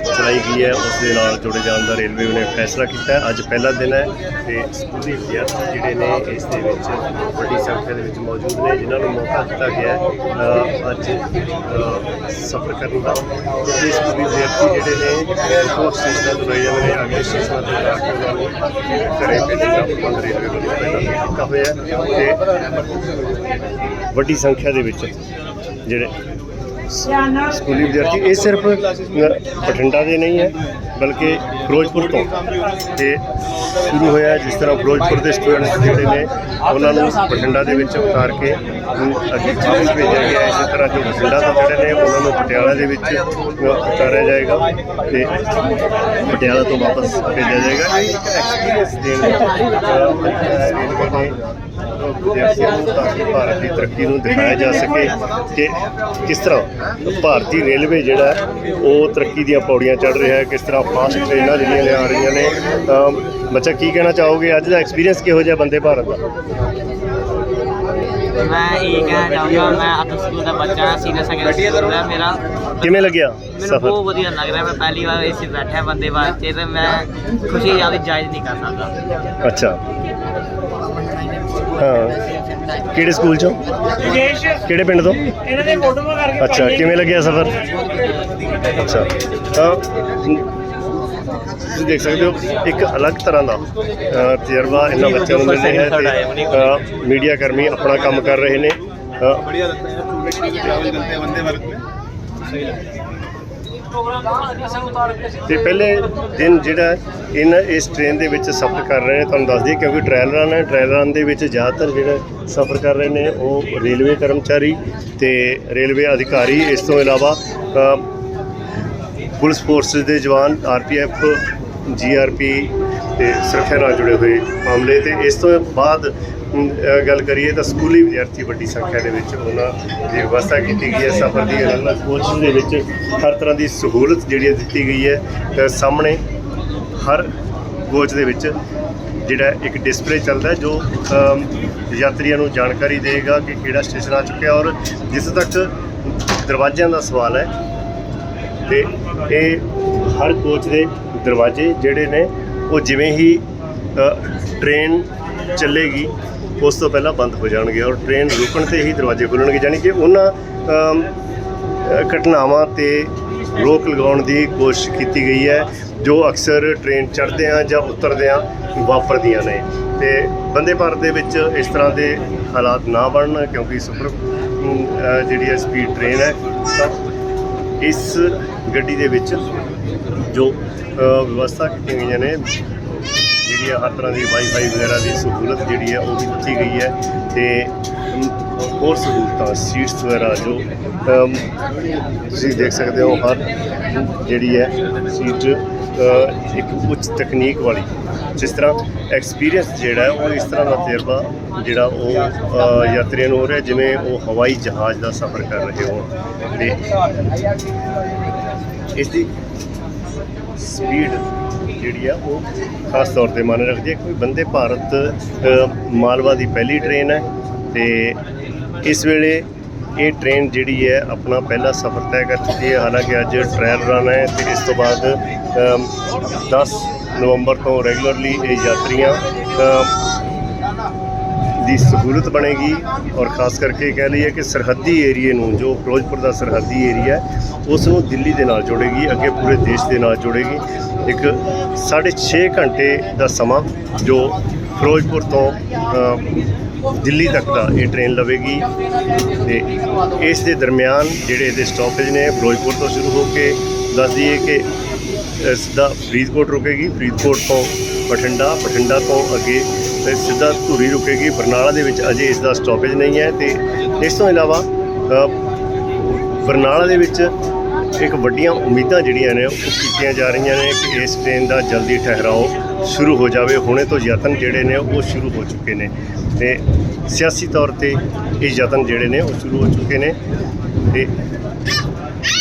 Speaker 1: ਚਲਾਈ ਗਈ ਹੈ, ਉਸ ਦੇ ਨਾਲ ਜੁੜੇ ਜਾਣ ਦਾ ਰੇਲਵੇ ਨੇ ਫੈਸਲਾ ਕੀਤਾ ਅੱਜ ਪਹਿਲਾ ਦਿਨ ਹੈ ਤੇ ਸਕੂਲੀ ਵਿਦਿਆਰਥੀ ਜਿਹੜੇ ਨੇ, ਇਸ ਦੇ ਵਿੱਚ ਵੱਡੀ ਸੰਖਿਆ ਦੇ ਵਿੱਚ ਮੌਜੂਦ ਨੇ, ਜਿਨ੍ਹਾਂ ਨੂੰ ਮੌਕਾ ਦਿੱਤਾ ਗਿਆ ਅੱਜ ਸਫ਼ਰ ਕਰਨ ਦਾ। ਇਹ ਸਕੂਲੀ ਵਿਦਿਆਰਥੀ ਜਿਹੜੇ ਨੇ ਕੋਚ ਸਟੇਸ਼ਨਾਂ ਤੋਂ ਲੈ ਨੇ, ਅਗਲੇ ਸਟੇਸ਼ਨਾਂ ਤੇ ਜਾ ਕੇ ਘਰੇ ਭੇਜਣ ਰੇਲਵੇ ਕੀਤਾ ਹੋਇਆ ਤੇ ਵੱਡੀ ਸੰਖਿਆ ਦੇ ਵਿੱਚ ਜਿਹੜੇ ਸਕੂਲੀ ਵਿਦਿਆਰਥੀ, ਇਹ ਸਿਰਫ ਬਠਿੰਡਾ ਦੇ ਨਹੀਂ ਹੈ, ਬਲਕਿ ਫਿਰੋਜ਼ਪੁਰ ਤੋਂ। ਇਹ ਸ਼ੁਰੂ ਹੋਇਆ ਜਿਸ ਤਰ੍ਹਾਂ ਫਿਰੋਜ਼ਪੁਰ ਦੇ ਸਟੂਡੈਂਟਸ ਜਿਹੜੇ ਨੇ, ਉਹਨਾਂ ਨੂੰ ਬਠਿੰਡਾ ਦੇ ਵਿੱਚ ਉਤਾਰ ਕੇ ਅੱਗੇ ਵਾਪਸ ਭੇਜਿਆ ਗਿਆ ਇਸੇ ਤਰ੍ਹਾਂ ਜੋ ਬਠਿੰਡਾ ਤੋਂ ਜਿਹੜੇ ਨੇ, ਉਹਨਾਂ ਨੂੰ ਪਟਿਆਲਾ ਦੇ ਵਿੱਚ ਉਤਾਰਿਆ ਜਾਏਗਾ ਤੇ ਪਟਿਆਲਾ ਤੋਂ ਵਾਪਸ ਭੇਜਿਆ ਜਾਏਗਾ। ਇਹ ਇੱਕ ਐਕਸਪੀਰੀਅੰਸ ਦੇਣ ਦਾ ਵਿਦਿਆਰਥੀਆਂ ਨੂੰ ਤਾਂ ਕਿ ਭਾਰਤ ਦੀ ਤਰੱਕੀ ਨੂੰ ਦਿਖਾਇਆ ਜਾ ਸਕੇ। ਕਿ ਕਿਸ ਤਰ੍ਹਾਂ ਭਾਰਤੀ ਰੇਲਵੇ ਜਿਹੜਾ ਉਹ ਤਰੱਕੀ ਦੀਆਂ ਪੌੜੀਆਂ ਚੜ੍ਹ ਰਿਹਾ ਹੈ ਕਿਸ ਤਰ੍ਹਾਂ ਫਾਸਟ ਟ੍ਰੇਨਾਂ ਜਿਹੜੀਆਂ ਨੇ ਆ ਰਹੀਆਂ ਨੇ। ਬੱਚਾ ਕੀ ਕਹਿਣਾ ਚਾਹੋਗੇ? ਅੱਜ ਦਾ ਐਕਸਪੀਰੀਅੰਸ ਕਿਹੋ ਜਿਹਾ ਬੰਦੇ ਭਾਰਤ ਦਾ?
Speaker 4: ਮੈਂ ਇਹ ਕਹਿਣਾ ਚਾਹੂੰਗਾ ਮੈਂ ਸਕੂਲ ਦਾ ਬੱਚਾ ਹਾਂ ਸੀਨੀਅਰ ਸੈਕੰਡਰੀ ਸਕੂਲ ਮੇਰਾ
Speaker 1: ਕਿਵੇਂ ਲੱਗਿਆ ਮੈਨੂੰ ਸਫ਼ਰ? ਬਹੁਤ
Speaker 4: ਵਧੀਆ ਲੱਗ ਰਿਹਾ। ਮੈਂ ਪਹਿਲੀ ਵਾਰ ਇਸ ਬੈਠਾ ਬੰਦੇ ਵਾਸਤੇ ਤੇ ਮੈਂ ਖੁਸ਼ੀ ਜ਼ਿਆਦਾ ਜਾਇਜ਼ ਨਹੀਂ ਕਰ ਸਕਦਾ।
Speaker 1: ਅੱਛਾ। ਹਾਂ ਕਿਹੜੇ ਸਕੂਲ ਚੋਂ ਕਿਹੜੇ ਪਿੰਡ ਤੋਂ ਇਹਨਾਂ ਦੇ ਫੋਟੋਆਂ ਕਰਕੇ ਅੱਛਾ ਕਿਵੇਂ ਲੱਗਿਆ ਸਫ਼ਰ ਅੱਛਾ ਤਾਂ ਤੁਸੀਂ ਦੇਖ ਸਕਦੇ ਹੋ ਇੱਕ ਅਲੱਗ ਤਰ੍ਹਾਂ ਦਾ ਅ, ਤਜਰਬਾ ਇਹਨਾਂ ਬੱਚਿਆਂ ਨੂੰ ਮਿਲ ਰਿਹਾ ਹੈ ਤੇ ਅ, ਮੀਡੀਆ ਕਰਮੀ ਆਪਣਾ ਕੰਮ ਕਰ ਰਹੇ ਨੇ ਅ, ਤੇ ਪਹਿਲੇ ਦਿਨ ਜਿਹੜਾ ਇਹਨਾਂ ਇਸ ਟ੍ਰੇਨ ਦੇ ਵਿੱਚ ਸਫ਼ਰ ਕਰ ਰਹੇ ਨੇ ਤੁਹਾਨੂੰ ਦੱਸ ਦਈਏ ਕਿਉਂਕਿ ਟ੍ਰਾਇਲ ਰਨ ਹੈ ਟ੍ਰਾਇਲ ਰਨ ਦੇ ਵਿੱਚ ਜ਼ਿਆਦਾਤਰ ਜਿਹੜਾ ਸਫ਼ਰ ਕਰ ਰਹੇ ਨੇ ਉਹ ਰੇਲਵੇ ਕਰਮਚਾਰੀ ਤੇ ਰੇਲਵੇ ਅਧਿਕਾਰੀ। ਇਸ ਤੋਂ ਇਲਾਵਾ ਪੁਲਿਸ ਫੋਰਸਿਸ ਦੇ ਜਵਾਨ ਆਰਪੀਐਫ ਜੀਆਰਪੀ ਤੇ ਸੁਰੱਖਿਆ ਨਾਲ ਜੁੜੇ ਹੋਏ ਮਾਮਲੇ ਤੇ ਇਸ ਤੋਂ ਬਾਅਦ ਗੱਲ ਕਰੀਏ ਤਾਂ ਸਕੂਲੀ ਵਿਦਿਆਰਥੀ ਵੱਡੀ ਸੰਖਿਆ ਦੇ ਵਿੱਚ ਉਹਨਾਂ ਦੀ ਵਿਵਸਥਾ ਕੀਤੀ ਗਈ ਹੈ ਸਫ਼ਰ ਦੀ ਅਲੱਗ ਕੋਚਿਸ ਦੇ ਵਿੱਚ ਹਰ ਤਰ੍ਹਾਂ ਦੀ ਸਹੂਲਤ ਜਿਹੜੀ ਹੈ ਦਿੱਤੀ ਗਈ ਹੈ। ਸਾਹਮਣੇ ਹਰ ਕੋਚ ਦੇ ਵਿੱਚ ਜਿਹੜਾ ਇੱਕ ਡਿਸਪਲੇ ਚੱਲਦਾ ਜੋ ਯਾਤਰੀਆਂ ਨੂੰ ਜਾਣਕਾਰੀ ਦੇਗਾ ਕਿ ਕਿਹੜਾ ਸਟੇਸ਼ਨ ਆ ਚੁੱਕਿਆ ਔਰ ਜਿੱਥੇ ਤੱਕ ਦਰਵਾਜ਼ਿਆਂ ਦਾ ਸਵਾਲ ਹੈ ਤੇ ਇਹ ਹਰ ਕੋਚ ਦੇ ਦਰਵਾਜ਼ੇ ਜਿਹੜੇ ਨੇ ਉਹ ਜਿਵੇਂ ਹੀ ਅ, ਟ੍ਰੇਨ ਚੱਲੇਗੀ ਉਸ ਤੋਂ ਪਹਿਲਾਂ ਬੰਦ ਹੋ ਜਾਣਗੇ ਔਰ ਟ੍ਰੇਨ ਰੁਕਣ ਤੇ ਹੀ ਦਰਵਾਜ਼ੇ ਖੁੱਲਣਗੇ ਯਾਨੀ ਕਿ ਉਹਨਾਂ ਘਟਨਾਵਾਂ ਤੇ ਰੋਕ ਲਗਾਉਣ ਦੀ ਕੋਸ਼ਿਸ਼ ਕੀਤੀ ਗਈ ਹੈ, ਜੋ ਅਕਸਰ ਟ੍ਰੇਨ ਚੜ੍ਹਦਿਆਂ ਜਾਂ ਉਤਰਦਿਆਂ ਵਾਪਰਦੀਆਂ ਨੇ। ਤੇ ਬੰਦੇ ਭਾਰਤ ਦੇ ਵਿੱਚ ਇਸ ਤਰ੍ਹਾਂ ਦੇ ਹਾਲਾਤ ਨਾ ਬਣਨ ਕਿਉਂਕਿ ਸੁਪਰ ਜਿਹੜੀ ਹੈ ਸਪੀਡ ਟ੍ਰੇਨ ਹੈ, ਤਾਂ ਇਸ ਗੱਡੀ ਦੇ ਵਿੱਚ ਜੋ ਵਿਵਸਥਾ ਕੀਤੀਆਂ ਗਈਆਂ ਨੇ ਜਿਹੜੀ ਆ ਹਰ ਤਰ੍ਹਾਂ ਦੀ ਵਾਈਫਾਈ ਵਗੈਰਾ ਦੀ ਸਹੂਲਤ ਜਿਹੜੀ ਹੈ ਉਹ ਵੀ ਦਿੱਤੀ ਗਈ ਹੈ ਤੇ ਹੋਰ ਸਹੂਲਤਾਂ ਸੀਟਸ ਵਗੈਰਾ ਜੋ ਤੁਸੀਂ ਦੇਖ ਸਕਦੇ ਹੋ ਹਰ ਜਿਹੜੀ ਹੈ ਸੀਟ ਅ, ਇੱਕ ਉੱਚ ਤਕਨੀਕ ਵਾਲੀ। ਜਿਸ ਤਰ੍ਹਾਂ ਐਕਸਪੀਰੀਅੰਸ ਜਿਹੜਾ ਉਹ ਇਸ ਤਰ੍ਹਾਂ ਦਾ ਤਜਰਬਾ ਜਿਹੜਾ ਉਹ ਯਾਤਰੀਆਂ ਨੂੰ ਹੋ ਰਿਹਾ ਜਿਵੇਂ ਉਹ ਹਵਾਈ ਜਹਾਜ਼ ਦਾ ਸਫ਼ਰ ਕਰ ਰਹੇ ਹੋਣ। ਤੇ ਇਸ ਦੀ ਸਪੀਡ ਜਿਹੜੀ ਆ ਉਹ ਖਾਸ ਤੌਰ ਤੇ ਮਾਨੇ ਰੱਖਦੀ ਹੈ ਕੋਈ ਬੰਦੇ ਭਾਰਤ ਮਾਲਵਾ ਦੀ ਪਹਿਲੀ ਟ੍ਰੇਨ ਹੈ ਤੇ ਇਸ ਵੇਲੇ ਇਹ ਟ੍ਰੇਨ ਜਿਹੜੀ ਹੈ ਆਪਣਾ ਪਹਿਲਾ ਸਫ਼ਰ ਤੈਅ ਕਰ ਚੁੱਕੀ ਹੈ। ਹਾਲਾਂਕਿ ਅੱਜ ਟ੍ਰਾਇਲ ਰਨ ਹੈ ਤੇ ਇਸ ਤੋਂ ਬਾਅਦ ਅਮ, 10 ਨਵੰਬਰ ਤੋਂ ਰੈਗੂਲਰਲੀ ਇਹ ਯਾਤਰੀਆਂ ਦੀ ਸਹੂਲਤ ਬਣੇਗੀ ਔਰ ਖਾਸ ਕਰਕੇ ਕਹਿ ਲਈਏ ਕਿ ਸਰਹੱਦੀ ਏਰੀਏ ਨੂੰ ਜੋ ਫਿਰੋਜ਼ਪੁਰ ਦਾ ਸਰਹੱਦੀ ਏਰੀਆ ਹੈ ਉਸ ਨੂੰ ਦਿੱਲੀ ਦੇ ਨਾਲ ਜੋੜੇਗੀ ਅੱਗੇ ਪੂਰੇ ਦੇਸ਼ ਦੇ ਨਾਲ ਜੋੜੇਗੀ। ਇੱਕ 6.5 ਘੰਟੇ ਦਾ ਸਮਾਂ ਜੋ ਫਿਰੋਜ਼ਪੁਰ ਤੋਂ ਦਿੱਲੀ ਤੱਕ ਦਾ ਇਹ ਟ੍ਰੇਨ ਲਵੇਗੀ। ਤੇ ਇਸ ਦੇ ਦਰਮਿਆਨ ਜਿਹੜੇ ਇਹਦੇ ਸਟਾਪੇਜ ਨੇ, ਫਿਰੋਜ਼ਪੁਰ ਤੋਂ ਸ਼ੁਰੂ ਹੋ ਕੇ ਦੱਸ ਦਈਏ ਕਿ ਸਿੱਧਾ ਫਰੀਦਕੋਟ ਰੁਕੇਗੀ। ਫਰੀਦਕੋਟ ਤੋਂ ਬਠਿੰਡਾ ਬਠਿੰਡਾ ਤੋਂ ਅੱਗੇ ਤੇ ਸਿੱਧਾ ਧੂਰੀ ਰੁਕੇਗੀ। ਬਰਨਾਲਾ ਦੇ ਵਿੱਚ ਅਜੇ ਇਸ ਦਾ ਸਟਾਪੇਜ ਨਹੀਂ ਹੈ ਤੇ ਇਸ ਤੋਂ ਇਲਾਵਾ ਬਰਨਾਲਾ ਦੇ ਵਿੱਚ ਇੱਕ ਵੱਡੀਆਂ ਉਮੀਦਾਂ ਜਿਹੜੀਆਂ ਨੇ ਉਹ ਕੀਤੀਆਂ ਜਾ ਰਹੀਆਂ ਨੇ ਕਿ ਇਸ ਟ੍ਰੇਨ ਦਾ ਜਲਦੀ ਠਹਿਰਾਓ ਸ਼ੁਰੂ ਹੋ ਜਾਵੇ। ਹੁਣੇ ਤੋਂ ਯਤਨ ਜਿਹੜੇ ਨੇ ਉਹ ਸ਼ੁਰੂ ਹੋ ਚੁੱਕੇ ਨੇ। ਤੇ ਸਿਆਸੀ ਤੌਰ ਤੇ ਇਹ ਯਤਨ ਜਿਹੜੇ ਨੇ ਉਹ ਸ਼ੁਰੂ ਹੋ ਚੁੱਕੇ ਨੇ। ਤੇ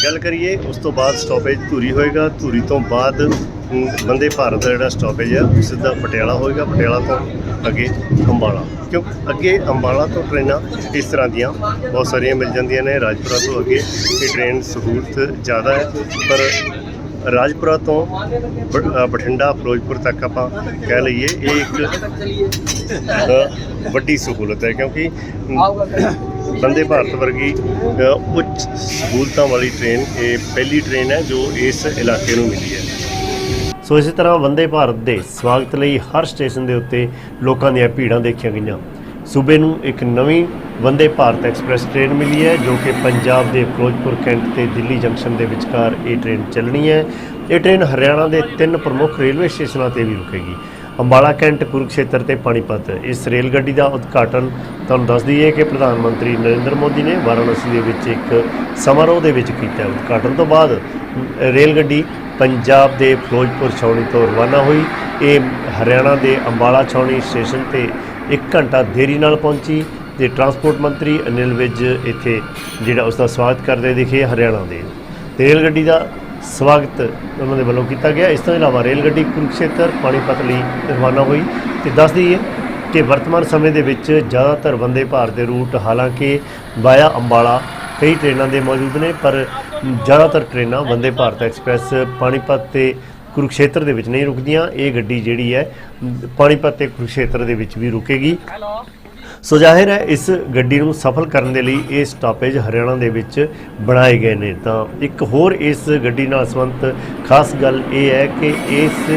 Speaker 1: ਗੱਲ ਕਰੀਏ ਉਸ ਤੋਂ ਬਾਅਦ ਸਟਾਪੇਜ ਧੂਰੀ ਹੋਏਗਾ। ਧੂਰੀ ਤੋਂ ਬਾਅਦ ਅਮ, ਵੰਦੇ ਭਾਰਤ ਦਾ ਜਿਹੜਾ ਸਟਾਪੇਜ ਹੈ ਉਹ ਸਿੱਧਾ ਪਟਿਆਲਾ ਹੋਏਗਾ। ਪਟਿਆਲਾ ਤੋਂ ਅੱਗੇ ਅੰਬਾਲਾ, ਕਿਉਂ ਅੱਗੇ ਅੰਬਾਲਾ ਤੋਂ ਟ੍ਰੇਨਾਂ ਇਸ ਤਰ੍ਹਾਂ ਦੀਆਂ ਬਹੁਤ ਸਾਰੀਆਂ ਮਿਲ ਜਾਂਦੀਆਂ ਨੇ। ਰਾਜਪੁਰਾ ਤੋਂ ਅੱਗੇ ਇਹ ਟ੍ਰੇਨ ਸਹੂਲਤ ਜ਼ਿਆਦਾ ਹੈ, ਪਰ ਰਾਜਪੁਰਾ ਤੋਂ ਬ- ਬਠਿੰਡਾ, ਫਿਰੋਜ਼ਪੁਰ ਤੱਕ ਆਪਾਂ ਕਹਿ ਲਈਏ, ਇਹ ਇੱਕ ਵੱਡੀ ਸਹੂਲਤ ਹੈ, ਕਿਉਂਕਿ ਬੰਦੇ ਭਾਰਤ ਵਰਗੀ ਉੱਚ ਸਹੂਲਤਾਂ ਵਾਲੀ ਟ੍ਰੇਨ ਇਹ ਪਹਿਲੀ ਟ੍ਰੇਨ ਹੈ ਜੋ ਇਸ ਇਲਾਕੇ ਨੂੰ ਮਿਲੀ ਹੈ।
Speaker 5: ਸੋ ਇਸੇ ਤਰ੍ਹਾਂ ਵੰਦੇ ਭਾਰਤ ਦੇ ਸਵਾਗਤ ਲਈ ਹਰ ਸਟੇਸ਼ਨ ਦੇ ਉੱਤੇ ਲੋਕਾਂ ਦੀਆਂ ਭੀੜਾਂ ਦੇਖੀਆਂ ਗਈਆਂ। ਸੂਬੇ ਨੂੰ ਇੱਕ ਨਵੀਂ ਵੰਦੇ ਭਾਰਤ ਐਕਸਪ੍ਰੈਸ ਟ੍ਰੇਨ ਮਿਲੀ ਹੈ, ਜੋ ਕਿ ਪੰਜਾਬ ਦੇ ਫਿਰੋਜ਼ਪੁਰ ਕੈਂਟ ਤੇ ਦਿੱਲੀ ਜੰਕਸ਼ਨ ਦੇ ਵਿਚਕਾਰ ਇਹ ਟ੍ਰੇਨ ਚੱਲਣੀ ਹੈ। ਇਹ ਟ੍ਰੇਨ ਹਰਿਆਣਾ ਦੇ ਤਿੰਨ ਪ੍ਰਮੁੱਖ ਰੇਲਵੇ ਸਟੇਸ਼ਨਾਂ ਤੇ ਵੀ ਰੁਕੇਗੀ। ਅੰਬਾਲਾ ਕੈਂਟ ਕੁਰੂਕਸ਼ੇਤਰ ਤੇ ਪਾਣੀਪਤ। ਇਸ ਰੇਲ ਗੱਡੀ ਦਾ ਉਦਘਾਟਨ ਤੁਹਾਨੂੰ ਦੱਸ ਦਈਏ ਕਿ ਪ੍ਰਧਾਨ ਮੰਤਰੀ ਨਰਿੰਦਰ ਮੋਦੀ ਨੇ ਵਾਰਾਣਸੀ ਦੇ ਵਿੱਚ ਇੱਕ ਸਮਾਰੋਹ ਦੇ ਵਿੱਚ ਕੀਤਾ। ਉਦਘਾਟਨ ਤੋਂ ਬਾਅਦ ਰੇਲ ਗੱਡੀ ਪੰਜਾਬ ਦੇ ਫਿਰੋਜ਼ਪੁਰ ਛਾਉਣੀ ਤੋਂ ਰਵਾਨਾ ਹੋਈ। ਇਹ ਹਰਿਆਣਾ ਦੇ ਅੰਬਾਲਾ ਛਾਉਣੀ ਸਟੇਸ਼ਨ ਤੇ 1 ਘੰਟਾ ਦੇਰੀ ਨਾਲ ਪਹੁੰਚੀ ਤੇ ਟਰਾਂਸਪੋਰਟ ਮੰਤਰੀ ਅਨਿਲ ਵਿਜ ਇੱਥੇ ਜਿਹੜਾ ਉਸ ਦਾ ਸਵਾਗਤ ਕਰਦੇ ਦਿਖੇ ਹਰਿਆਣਾ ਦੇ। ਰੇਲ ਗੱਡੀ ਦਾ ਸਵਾਗਤ ਉਹਨਾਂ ਦੇ ਵੱਲੋਂ ਕੀਤਾ ਗਿਆ। ਇਸ ਤੋਂ ਇਲਾਵਾ ਰੇਲ ਗੱਡੀ ਕੁਰੂਕਸ਼ੇਤਰ ਪਾਣੀਪਤ ਲਈ ਰਵਾਨਾ ਹੋਈ। ਤੇ ਦੱਸ ਦਈਏ ਕਿ ਵਰਤਮਾਨ ਸਮੇਂ ਦੇ ਵਿੱਚ ਜ਼ਿਆਦਾਤਰ ਵੰਦੇ ਭਾਰਤ ਦੇ ਰੂਟ ਹਾਲਾਂਕਿ ਵਾਇਆ ਅੰਬਾਲਾ ਕਈ ਟ੍ਰੇਨਾਂ ਦੇ ਮੌਜੂਦ ਨੇ, ਪਰ ਜ਼ਿਆਦਾਤਰ ਟ੍ਰੇਨਾਂ ਵੰਦੇ ਭਾਰਤ ਐਕਸਪ੍ਰੈਸ ਪਾਣੀਪਤ ਤੇ ਕੁਰੂਕਸ਼ੇਤਰ ਦੇ ਵਿੱਚ ਨਹੀਂ ਰੁਕਦੀਆਂ। ਇਹ ਗੱਡੀ ਜਿਹੜੀ ਹੈ ਪਾਣੀਪਤ ਤੇ ਕੁਰੂਕਸ਼ੇਤਰ ਦੇ ਵਿੱਚ ਵੀ ਰੁਕੇਗੀ। ਸੋ ਜ਼ਾਹਿਰ ਹੈ, ਇਸ ਗੱਡੀ ਨੂੰ ਸਫਲ ਕਰਨ ਦੇ ਲਈ ਇਹ ਸਟਾਪੇਜ ਹਰਿਆਣਾ ਦੇ ਵਿੱਚ ਬਣਾਏ ਗਏ ਨੇ। ਤਾਂ ਇੱਕ ਹੋਰ ਇਸ ਗੱਡੀ ਨਾਲ ਸੰਬੰਧਿਤ ਖਾਸ ਗੱਲ ਇਹ ਹੈ ਕਿ ਇਸ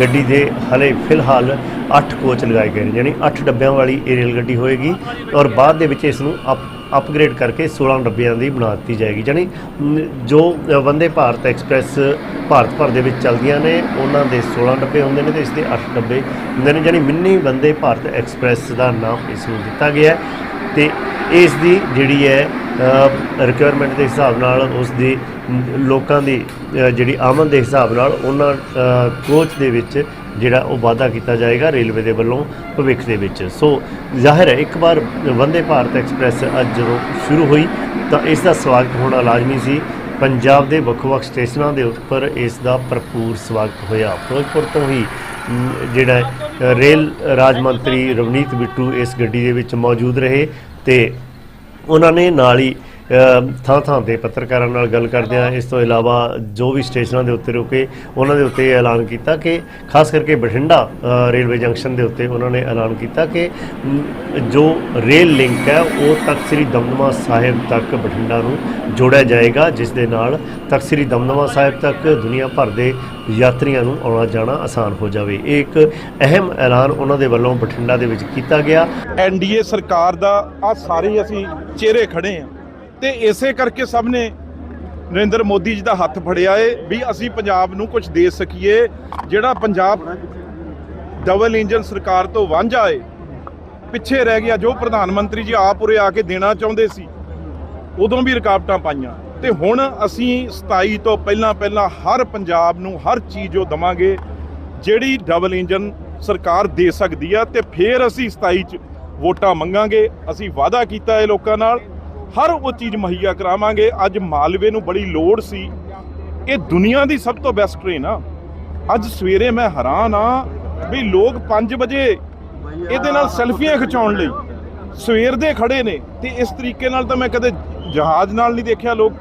Speaker 5: ਗੱਡੀ ਦੇ ਹਲੇ ਫਿਲਹਾਲ 8 ਕੋਚ ਲਗਾਏ ਗਏ ਨੇ, ਯਾਨੀ 8 ਡੱਬਿਆਂ ਵਾਲੀ ਇਹ ਰੇਲ ਗੱਡੀ ਹੋਏਗੀ ਔਰ ਬਾਅਦ ਦੇ ਵਿੱਚ ਇਸ ਨੂੰ ਅਪ ਅਪਗ੍ਰੇਡ ਕਰਕੇ 16 ਡੱਬਿਆਂ ਦੀ ਬਣਾ ਦਿੱਤੀ ਜਾਏਗੀ। ਯਾਨੀ ਜੋ ਵੰਦੇ ਭਾਰਤ ਐਕਸਪ੍ਰੈਸ, ਭਾਰਤ ਭਰ ਦੇ ਵਿੱਚ ਚੱਲਦੀਆਂ ਨੇ, ਉਹਨਾਂ ਦੇ 16 ਡੱਬੇ ਹੁੰਦੇ ਨੇ ਤੇ ਇਸ ਦੇ 8 ਡੱਬੇ ਹੁੰਦੇ ਨੇ। ਯਾਨੀ ਮਿੰਨੀ ਵੰਦੇ ਭਾਰਤ ਐਕਸਪ੍ਰੈਸ ਦਾ ਨਾਮ ਇਸ ਨੂੰ ਦਿੱਤਾ ਗਿਆ ਹੈ ਤੇ ਇਸ ਦੀ ਜਿਹੜੀ ਹੈ ਰਿਕੁਆਇਰਮੈਂਟ ਦੇ ਹਿਸਾਬ ਨਾਲ ਉਸ ਦੀ ਲੋਕਾਂ ਦੀ ਜਿਹੜੀ ਆਮਦ ਦੇ ਹਿਸਾਬ ਨਾਲ ਉਹਨਾਂ ਕੋਚ ਦੇ ਵਿੱਚ ਜਿਹੜਾ ਉਹ ਵਾਅਦਾ ਕੀਤਾ ਜਾਏਗਾ ਰੇਲਵੇ ਦੇ ਵੱਲੋਂ ਭਵਿੱਖ ਦੇ ਵਿੱਚ। ਸੋ ਜ਼ਾਹਿਰ ਹੈ, ਇੱਕ ਵਾਰ ਵੰਦੇ ਭਾਰਤ ਐਕਸਪ੍ਰੈਸ ਅੱਜ ਜਦੋਂ ਸ਼ੁਰੂ ਹੋਈ, ਤਾਂ ਇਸ ਦਾ ਸਵਾਗਤ ਹੋਣਾ ਲਾਜ਼ਮੀ ਸੀ। ਪੰਜਾਬ ਦੇ ਵੱਖ-ਵੱਖ ਸਟੇਸ਼ਨਾਂ ਦੇ ਉੱਪਰ ਇਸ ਦਾ ਭਰਪੂਰ ਸਵਾਗਤ ਹੋਇਆ। ਫਿਰੋਜ਼ਪੁਰ ਤੋਂ ਹੀ ਜਿਹੜਾ ਰੇਲ ਰਾਜ ਮੰਤਰੀ ਰਵਨੀਤ ਬਿੱਟੂ ਇਸ ਗੱਡੀ ਦੇ ਵਿੱਚ ਮੌਜੂਦ ਰਹੇ ਤੇ ਉਹਨਾਂ ਨੇ ਨਾਲ ਹੀ ਥਾਂ ਥਾਂ ਤੇ ਪੱਤਰਕਾਰਾਂ ਨਾਲ ਗੱਲ ਕਰਦਿਆਂ ਇਸ ਤੋਂ ਇਲਾਵਾ ਜੋ ਵੀ ਸਟੇਸ਼ਨਾਂ ਦੇ ਉੱਤੇ ਰੁਕੇ, ਉਹਨਾਂ ਦੇ ਉੱਤੇ ਇਹ ਐਲਾਨ ਕੀਤਾ ਕਿ ਖਾਸ ਕਰਕੇ ਬਠਿੰਡਾ ਰੇਲਵੇ ਜੰਕਸ਼ਨ ਦੇ ਉੱਤੇ ਉਹਨਾਂ ਨੇ ਐਲਾਨ ਕੀਤਾ ਕਿ ਜੋ ਰੇਲ ਲਿੰਕ ਹੈ, ਉਹ ਤਖਤ ਸ੍ਰੀ ਦਮਦਮਾ ਸਾਹਿਬ ਤੱਕ ਬਠਿੰਡਾ ਨੂੰ ਜੋੜਿਆ ਜਾਏਗਾ, ਜਿਸ ਦੇ ਨਾਲ ਤਖਤ ਸ੍ਰੀ ਦਮਦਮਾ ਸਾਹਿਬ ਤੱਕ ਦੁਨੀਆ ਭਰ ਦੇ ਯਾਤਰੀਆਂ ਨੂੰ ਆਉਣਾ ਜਾਣਾ ਆਸਾਨ ਹੋ ਜਾਵੇ। ਇਹ ਇੱਕ ਅਹਿਮ ਐਲਾਨ ਉਹਨਾਂ ਦੇ ਵੱਲੋਂ ਬਠਿੰਡਾ ਦੇ ਵਿੱਚ ਕੀਤਾ ਗਿਆ।
Speaker 6: ਐਨਡੀਏ ਸਰਕਾਰ ਦਾ ਆ ਸਾਰੇ ਅਸੀਂ ਚਿਹਰੇ ਖੜੇ ਆ ਤੇ ਇਸੇ ਕਰਕੇ ਸਭ ਨੇ ਨਰਿੰਦਰ ਮੋਦੀ ਜੀ ਦਾ ਹੱਥ ਫੜਿਆ ਏ ਵੀ ਅਸੀਂ ਪੰਜਾਬ ਨੂੰ ਕੁਝ ਦੇ ਸਕੀਏ, ਜਿਹੜਾ ਪੰਜਾਬ ਡਬਲ ਇੰਜਨ ਸਰਕਾਰ ਤੋਂ ਵਾਂਝਾ ਏ। ਪਿੱਛੇ ਰਹਿ ਗਿਆ ਜੋ ਪ੍ਰਧਾਨ ਮੰਤਰੀ ਜੀ ਆਪ ਉਰੇ ਆ ਕੇ ਦੇਣਾ ਚਾਹੁੰਦੇ ਸੀ, ਉਦੋਂ ਵੀ ਰੁਕਾਵਟਾਂ ਪਾਈਆਂ। ਤੇ ਹੁਣ ਅਸੀਂ 27 ਤੋਂ ਪਹਿਲਾਂ ਪਹਿਲਾਂ ਹਰ ਪੰਜਾਬ ਨੂੰ ਹਰ ਚੀਜ਼ ਉਹ ਦਵਾਂਗੇ, ਜਿਹੜੀ ਡਬਲ ਇੰਜਨ ਸਰਕਾਰ ਦੇ ਸਕਦੀ ਆ, ਤੇ ਫਿਰ ਅਸੀਂ 27 ਚ ਵੋਟਾਂ ਮੰਗਾਂਗੇ। ਅਸੀਂ ਵਾਅਦਾ ਕੀਤਾ ਹੈ ਲੋਕਾਂ ਨਾਲ ਹਰ ਉਹ ਚੀਜ਼ ਮੁਹੱਈਆ ਕਰਾਵਾਂਗੇ। ਅੱਜ ਮਾਲਵੇ ਨੂੰ ਬੜੀ ਲੋੜ ਸੀ। ਇਹ ਦੁਨੀਆ ਦੀ ਸਭ ਤੋਂ ਬੈਸਟ ਟ੍ਰੇਨ ਆ। ਅੱਜ ਸਵੇਰੇ ਮੈਂ ਹੈਰਾਨ ਆ ਵੀ ਲੋਕ 5 ਵਜੇ ਇਹਦੇ ਨਾਲ ਸੈਲਫੀਆਂ ਖਿਚਾਉਣ ਲਈ ਸਵੇਰ ਦੇ ਖੜੇ ਨੇ ਤੇ ਇਸ ਤਰੀਕੇ ਨਾਲ ਤਾਂ ਮੈਂ ਕਦੇ ਜਹਾਜ਼ ਨਾਲ ਨਹੀਂ ਦੇਖਿਆ ਲੋਕ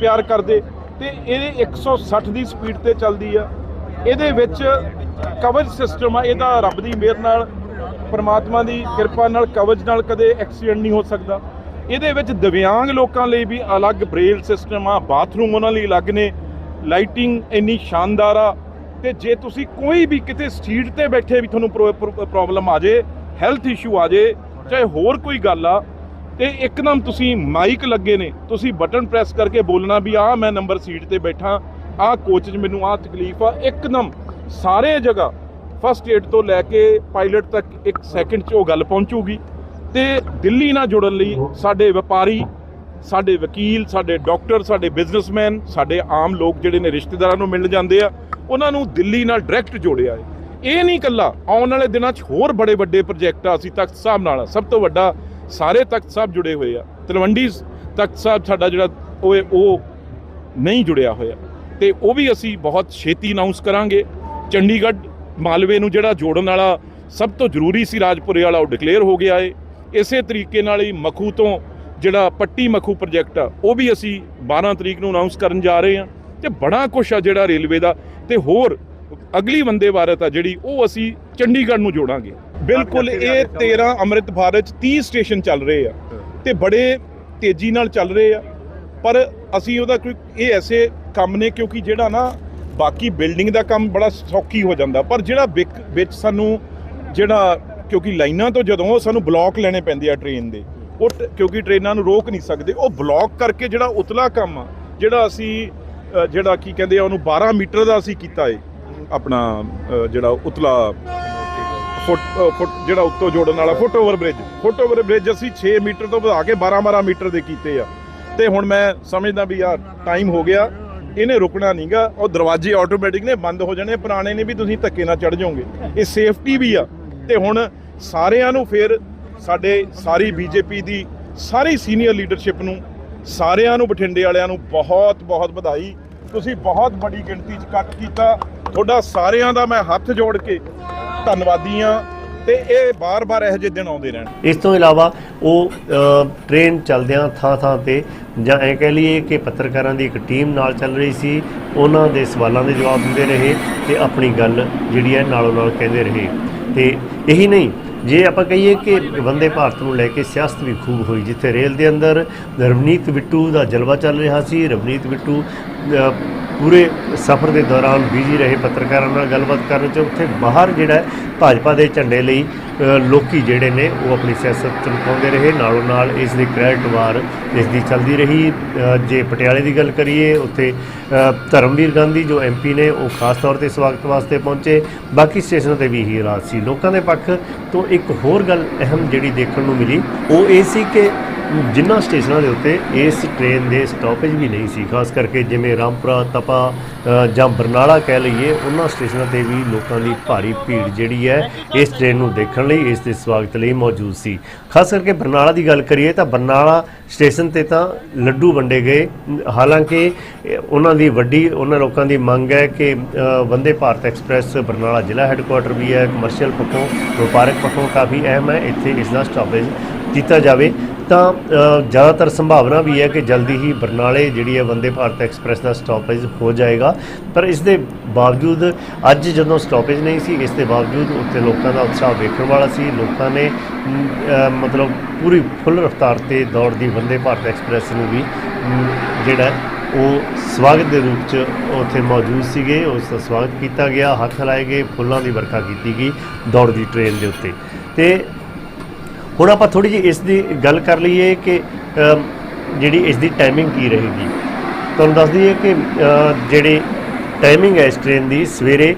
Speaker 6: ਪਿਆਰ ਕਰਦੇ। ਤੇ ਇਹ 160 ਦੀ ਸਪੀਡ ਤੇ ਚੱਲਦੀ ਆ। ਇਹਦੇ ਵਿੱਚ ਕਵਚ ਸਿਸਟਮ ਆ, ਇਹਦਾ ਰੱਬ ਦੀ ਮਿਹਰ ਨਾਲ, ਪਰਮਾਤਮਾ ਦੀ ਕਿਰਪਾ ਨਾਲ ਕਵਚ ਨਾਲ ਕਦੇ ਐਕਸੀਡੈਂਟ ਨਹੀਂ ਹੋ ਸਕਦਾ। ਇਹਦੇ ਵਿੱਚ ਦਿਵਿਆਂਗ ਲੋਕਾਂ ਲਈ ਵੀ ਅਲੱਗ ਬ੍ਰੇਲ ਸਿਸਟਮ ਆ, ਬਾਥਰੂਮ ਉਹਨਾਂ ਲਈ ਅਲੱਗ ਨੇ, ਲਾਈਟਿੰਗ ਇੰਨੀ ਸ਼ਾਨਦਾਰ ਆ, ਤੇ ਜੇ ਤੁਸੀਂ ਕੋਈ ਵੀ ਕਿਤੇ ਸੀਟ ਤੇ ਬੈਠੇ ਵੀ ਤੁਹਾਨੂੰ ਪ੍ਰੋਬਲਮ ਆ ਜੇ, ਹੈਲਥ ਇਸ਼ੂ ਆ ਜੇ, ਚਾਹੇ ਹੋਰ ਕੋਈ ਗੱਲ ਆ, ਤੇ ਇੱਕਦਮ ਤੁਸੀਂ ਮਾਈਕ ਲੱਗੇ ਨੇ, ਤੁਸੀਂ ਬਟਨ ਪ੍ਰੈਸ ਕਰਕੇ ਬੋਲਣਾ ਵੀ ਆ ਮੈਂ ਨੰਬਰ ਸੀਟ ਤੇ ਬੈਠਾ ਆ ਕੋਚ 'ਚ ਮੈਨੂੰ ਆ ਤਕਲੀਫ ਆ। ਇੱਕਦਮ ਸਾਰੇ ਜਗ੍ਹਾ ਫਸਟ ਏਡ ਤੋਂ ਲੈ ਕੇ ਪਾਇਲਟ ਤੱਕ ਇੱਕ ਸੈਕਿੰਡ 'ਚ ਉਹ ਗੱਲ ਪਹੁੰਚੂਗੀ। ਤੇ ਦਿੱਲੀ ਨਾਲ ਜੁੜਨ ਲਈ ਸਾਡੇ ਵਪਾਰੀ ਸਾਡੇ ਵਕੀਲ ਸਾਡੇ ਡਾਕਟਰ ਸਾਡੇ ਬਿਜ਼ਨਸਮੈਨ ਸਾਡੇ ਆਮ ਲੋਕ ਜਿਹੜੇ ਨੇ ਰਿਸ਼ਤੇਦਾਰਾਂ ਨੂੰ ਮਿਲਣ ਜਾਂਦੇ ਆ ਉਹਨਾਂ ਨੂੰ ਦਿੱਲੀ ਨਾਲ ਡਾਇਰੈਕਟ ਜੋੜਿਆ ਹੈ। ਇਹ ਨਹੀਂ ਕੱਲਾ ਆਉਣ ਵਾਲੇ ਦਿਨਾਂ 'ਚ ਹੋਰ ਬੜੇ ਵੱਡੇ ਪ੍ਰੋਜੈਕਟ ਆ ਅਸੀਂ ਤਖਤ ਸਾਹਿਬ ਨਾਲ ਸਭ ਤੋਂ ਵੱਡਾ ਸਾਰੇ ਤਖਤ ਸਾਹਿਬ ਜੁੜੇ ਹੋਏ ਆ। ਤਲਵੰਡੀ ਤਖਤ ਸਾਹਿਬ ਸਾਡਾ ਜਿਹੜਾ ਉਹ ਉਹ ਨਹੀਂ ਜੁੜਿਆ ਹੋਇਆ। ਤੇ ਉਹ ਵੀ ਅਸੀਂ ਬਹੁਤ ਛੇਤੀ ਅਨਾਉਂਸ ਕਰਾਂਗੇ। ਚੰਡੀਗੜ੍ਹ ਮਾਲਵੇ ਨੂੰ ਜਿਹੜਾ ਜੋੜਨ ਵਾਲਾ ਸਭ ਤੋਂ ਜ਼ਰੂਰੀ ਸੀ ਰਾਜਪੁਰੇ ਵਾਲਾ ਉਹ ਡਿਕਲੇਅਰ ਹੋ ਗਿਆ ਏ। ਇਸੇ ਤਰੀਕੇ ਨਾਲ ਹੀ ਮਖੂ ਤੋਂ ਜਿਹੜਾ ਪੱਟੀ ਮਖੂ ਪ੍ਰੋਜੈਕਟ ਆ ਉਹ ਵੀ ਅਸੀਂ 12 ਤਰੀਕ ਨੂੰ ਅਨਾਉਂਸ ਕਰਨ ਜਾ ਰਹੇ ਹਾਂ ਤੇ ਬੜਾ ਕੁਛ ਆ ਜਿਹੜਾ ਰੇਲਵੇ ਦਾ ਤੇ ਹੋਰ ਅਗਲੀ ਵੰਦੇ ਭਾਰਤ ਆ ਜਿਹੜੀ ਉਹ ਅਸੀਂ ਚੰਡੀਗੜ੍ਹ ਨੂੰ ਜੋੜਾਂਗੇ। ਬਿਲਕੁਲ ਇਹ 13 ਅੰਮ੍ਰਿਤ ਭਾਰਤ 'ਚ 30 ਸਟੇਸ਼ਨ ਚੱਲ ਰਹੇ ਆ ਤੇ ਬੜੇ ਤੇਜ਼ੀ ਨਾਲ ਚੱਲ ਰਹੇ ਆ। ਪਰ ਅਸੀਂ ਉਹਦਾ ਕੋਈ ਇਹ ਐਸੇ ਕੰਮ ਨੇ ਕਿਉਂਕਿ ਜਿਹੜਾ ਨਾ ਬਾਕੀ ਬਿਲਡਿੰਗ ਦਾ ਕੰਮ ਬੜਾ ਸੌਖੀ ਹੋ ਜਾਂਦਾ। ਪਰ ਜਿਹੜਾ ਵਿੱਚ ਸਾਨੂੰ ਜਿਹੜਾ ਕਿਉਂਕਿ ਲਾਈਨਾਂ ਤੋਂ ਜਦੋਂ ਸਾਨੂੰ ਬਲੌਕ ਲੈਣੇ ਪੈਂਦੇ ਆ ਟ੍ਰੇਨ ਦੇ, ਉਹ ਟ- ਕਿਉਂਕਿ ਟ੍ਰੇਨਾਂ ਨੂੰ ਰੋਕ ਨਹੀਂ ਸਕਦੇ, ਉਹ ਬਲੌਕ ਕਰਕੇ ਜਿਹੜਾ ਉਤਲਾ ਕੰਮ ਆ, ਜਿਹੜਾ ਅਸੀਂ ਜਿਹੜਾ ਕੀ ਕਹਿੰਦੇ ਆ ਉਹਨੂੰ 12 ਮੀਟਰ ਦਾ ਅਸੀਂ ਕੀਤਾ ਏ, ਆਪਣਾ ਜਿਹੜਾ ਉਤਲਾ ਫੁੱਟ ਫੁੱਟ, ਜਿਹੜਾ ਉੱਤੋਂ ਜੋੜਨ ਵਾਲਾ foot over bridge foot over bridge ਅਸੀਂ 6 ਮੀਟਰ ਤੋਂ ਵਧਾ ਕੇ 12 12 ਮੀਟਰ ਦੇ ਕੀਤੇ ਆ। ਤੇ ਹੁਣ ਮੈਂ ਸਮਝਦਾ ਵੀ ਯਾਰ ਟਾਈਮ ਹੋ ਗਿਆ, ਇਹਨੇ ਰੁਕਣਾ ਨਹੀਂਗਾ ਉਹ ਦਰਵਾਜ਼ੇ ਆਟੋਮੈਟਿਕ ਨੇ, ਬੰਦ ਹੋ ਜਾਣੇ, ਪੁਰਾਣੇ ਨੇ ਵੀ ਤੁਸੀਂ ਧੱਕੇ ਨਾਲ ਚੜ ਜਾਓਗੇ, ਇਹ ਸੇਫਟੀ ਵੀ ਆ। ਤੇ ਹੁਣ ਸਾਰਿਆਂ ਨੂੰ ਫਿਰ ਸਾਡੇ ਸਾਰੀ ਬੀਜੇਪੀ ਦੀ ਸਾਰੀ ਸੀਨੀਅਰ ਲੀਡਰਸ਼ਿਪ ਨੂੰ, ਸਾਰਿਆਂ ਨੂੰ, ਬਠਿੰਡੇ ਵਾਲਿਆਂ ਨੂੰ ਬਹੁਤ ਬਹੁਤ ਵਧਾਈ। ਤੁਸੀਂ ਬਹੁਤ ਵੱਡੀ ਗਿਣਤੀ 'ਚ ਇਕੱਠ ਕੀਤਾ। ਤੁਹਾਡਾ ਸਾਰਿਆਂ ਦਾ ਮੈਂ ਹੱਥ ਜੋੜ ਕੇ ਧੰਨਵਾਦੀ ਆ ਤੇ ਇਹ ਬਾਰ-ਬਾਰ ਇਹੋ ਜਿਹੇ ਦਿਨ ਆਉਂਦੇ ਰਹਿਣ।
Speaker 5: ਇਸ ਤੋਂ ਇਲਾਵਾ ਉਹ ਅ, ਟ੍ਰੇਨ ਚੱਲਦਿਆਂ ਥਾਂ ਥਾਂ ਤੇ ਜਾਂ ਐ ਕਹਿ ਲਈਏ ਕਿ ਪੱਤਰਕਾਰਾਂ ਦੀ ਇੱਕ ਟੀਮ ਨਾਲ ਚੱਲ ਰਹੀ ਸੀ ਉਹਨਾਂ ਦੇ ਸਵਾਲਾਂ ਦੇ ਜਵਾਬ ਦਿੰਦੇ ਰਹੇ ਤੇ ਆਪਣੀ ਗੱਲ ਜਿਹੜੀ ਹੈ ਨਾਲੋਂ ਨਾਲ ਕਹਿੰਦੇ ਰਹੇ। ਤੇ ਇਹੀ ਨਹੀਂ ਜੇ ਆਪਾਂ ਕਹੀਏ ਕਿ ਵੰਦੇ ਭਾਰਤ ਨੂੰ ਲੈ ਕੇ ਸਿਆਸਤ ਵੀ ਖੂਬ ਹੋਈ ਜਿੱਥੇ ਰੇਲ ਦੇ ਅੰਦਰ ਰਵਨੀਤ ਬਿੱਟੂ ਦਾ ਜਲਵਾ ਚੱਲ ਰਿਹਾ ਸੀ ਰਵਨੀਤ ਬਿੱਟੂ ਪੂਰੇ ਸਫ਼ਰ ਦੇ ਦੌਰਾਨ ਬਿਜ਼ੀ ਰਹੇ ਪੱਤਰਕਾਰਾਂ ਨਾਲ ਗੱਲਬਾਤ ਕਰਨ ਚ ਉੱਥੇ ਬਾਹਰ ਜਿਹੜਾ ਭਾਜਪਾ ਦੇ ਝੰਡੇ ਲਈ ਅ, ਲੋਕੀ ਜਿਹੜੇ ਨੇ ਉਹ ਆਪਣੀ ਸਿਆਸਤ ਚਮਕਾਉਂਦੇ ਰਹੇ। ਨਾਲੋਂ ਨਾਲ ਇਸ ਦੀ ਕ੍ਰੈਡਿਟ ਵਾਰ ਇਸ ਦੀ ਚੱਲਦੀ ਰਹੀ। ਜੇ ਪਟਿਆਲੇ ਦੀ ਗੱਲ ਕਰੀਏ ਉੱਥੇ ਧਰਮਵੀਰ ਗਾਂਧੀ ਜੋ ਐਮਪੀ ਨੇ ਉਹ ਖਾਸ ਤੌਰ ਤੇ ਸਵਾਗਤ ਵਾਸਤੇ ਪਹੁੰਚੇ। ਬਾਕੀ ਸਟੇਸ਼ਨਾਂ ਤੇ ਵੀ ਇਹੀ ਹਾਲਾਤ ਸੀ। ਲੋਕਾਂ ਦੇ ਪੱਖ ਤੋਂ ਇੱਕ ਹੋਰ ਗੱਲ ਅਹਿਮ ਜਿਹੜੀ ਦੇਖਣ ਨੂੰ ਮਿਲੀ ਉਹ ਇਹ ਸੀ ਕਿ ਜਿਨ੍ਹਾਂ ਸਟੇਸ਼ਨਾਂ ਦੇ ਉੱਤੇ ਇਸ ਟ੍ਰੇਨ ਦੇ ਸਟਾਪੇਜ ਵੀ ਨਹੀਂ ਸੀ, ਖਾਸ ਕਰਕੇ ਜਿਵੇਂ ਰਾਮਪੁਰਾ, ਤਪਾ ਜਾਂ ਬਰਨਾਲਾ ਕਹਿ ਲਈਏ, ਉਹਨਾਂ ਸਟੇਸ਼ਨਾਂ ਤੇ ਵੀ ਲੋਕਾਂ ਦੀ ਭਾਰੀ ਭੀੜ ਜਿਹੜੀ ਹੈ ਇਸ ਟ੍ਰੇਨ ਨੂੰ ਦੇਖਣ ਲਈ, ਇਸ ਦੇ ਸਵਾਗਤ ਲਈ ਮੌਜੂਦ ਸੀ। ਖਾਸ ਕਰਕੇ ਬਰਨਾਲਾ ਦੀ ਗੱਲ ਕਰੀਏ ਤਾਂ ਬਰਨਾਲਾ ਸਟੇਸ਼ਨ ਤੇ ਤਾਂ ਲੱਡੂ ਵੰਡੇ ਗਏ। ਹਾਲਾਂਕਿ, ਉਹਨਾਂ ਦੀ ਵੱਡੀ, ਉਹਨਾਂ ਲੋਕਾਂ ਦੀ ਮੰਗ ਹੈ ਕਿ ਵੰਦੇ ਭਾਰਤ ਐਕਸਪ੍ਰੈਸ ਬਰਨਾਲਾ ਜ਼ਿਲ੍ਹਾ ਹੈੱਡਕੁਆਟਰ ਵੀ ਹੈ ਕਮਰਸ਼ੀਅਲ ਪੱਖੋਂ, ਵਪਾਰਕ ਪੱਖੋਂ ਕਾਫੀ ਅਹਿਮ ਹੈ, ਇੱਥੇ ਇਸ ਦਾ ਸਟਾਪੇਜ ਕੀਤਾ ਜਾਵੇ। ਤਾਂ ਜ਼ਿਆਦਾਤਰ ਸੰਭਾਵਨਾ ਵੀ ਹੈ ਕਿ ਜਲਦੀ ਹੀ ਬਰਨਾਲੇ ਜਿਹੜੀ ਹੈ ਵੰਦੇ ਭਾਰਤ ਐਕਸਪ੍ਰੈਸ ਦਾ ਸਟਾਪੇਜ ਹੋ ਜਾਏਗਾ। ਪਰ ਇਸ ਦੇ ਬਾਵਜੂਦ, ਅੱਜ ਜਦੋਂ ਸਟਾਪੇਜ ਨਹੀਂ ਸੀ, ਇਸ ਦੇ ਬਾਵਜੂਦ ਉੱਥੇ ਲੋਕਾਂ ਦਾ ਉਤਸ਼ਾਹ ਵੇਖਣ ਵਾਲਾ ਸੀ। ਲੋਕਾਂ ਨੇ ਮਤਲਬ ਪੂਰੀ ਫੁੱਲ ਰਫ਼ਤਾਰ ਤੇ ਦੌੜਦੀ ਵੰਦੇ ਭਾਰਤ ਐਕਸਪ੍ਰੈਸ ਨੂੰ ਵੀ ਜਿਹੜਾ ਉਹ ਸਵਾਗਤ ਦੇ ਰੂਪ 'ਚ ਉੱਥੇ ਮੌਜੂਦ ਸੀਗੇ। ਉਸ ਦਾ ਸਵਾਗਤ ਕੀਤਾ ਗਿਆ, ਹੱਥ ਲਾਏ ਗਏ, ਫੁੱਲਾਂ ਦੀ ਵਰਖਾ ਕੀਤੀ ਗਈ ਦੌੜਦੀ ਟ੍ਰੇਨ ਦੇ ਉੱਤੇ। ਤੇ ਹੁਣ ਆਪਾਂ ਥੋੜੀ ਜਿਹੀ ਇਸ ਦੀ ਗੱਲ ਕਰ ਲਈਏ ਕਿ ਜਿਹੜੀ ਇਸ ਦੀ ਟਾਈਮਿੰਗ ਕੀ ਰਹੇਗੀ। ਤੁਹਾਨੂੰ ਦੱਸ ਦਈਏ ਕਿ ਜਿਹੜੀ ਟਾਈਮਿੰਗ ਹੈ ਇਸ ਟ੍ਰੇਨ ਦੀ, ਸਵੇਰੇ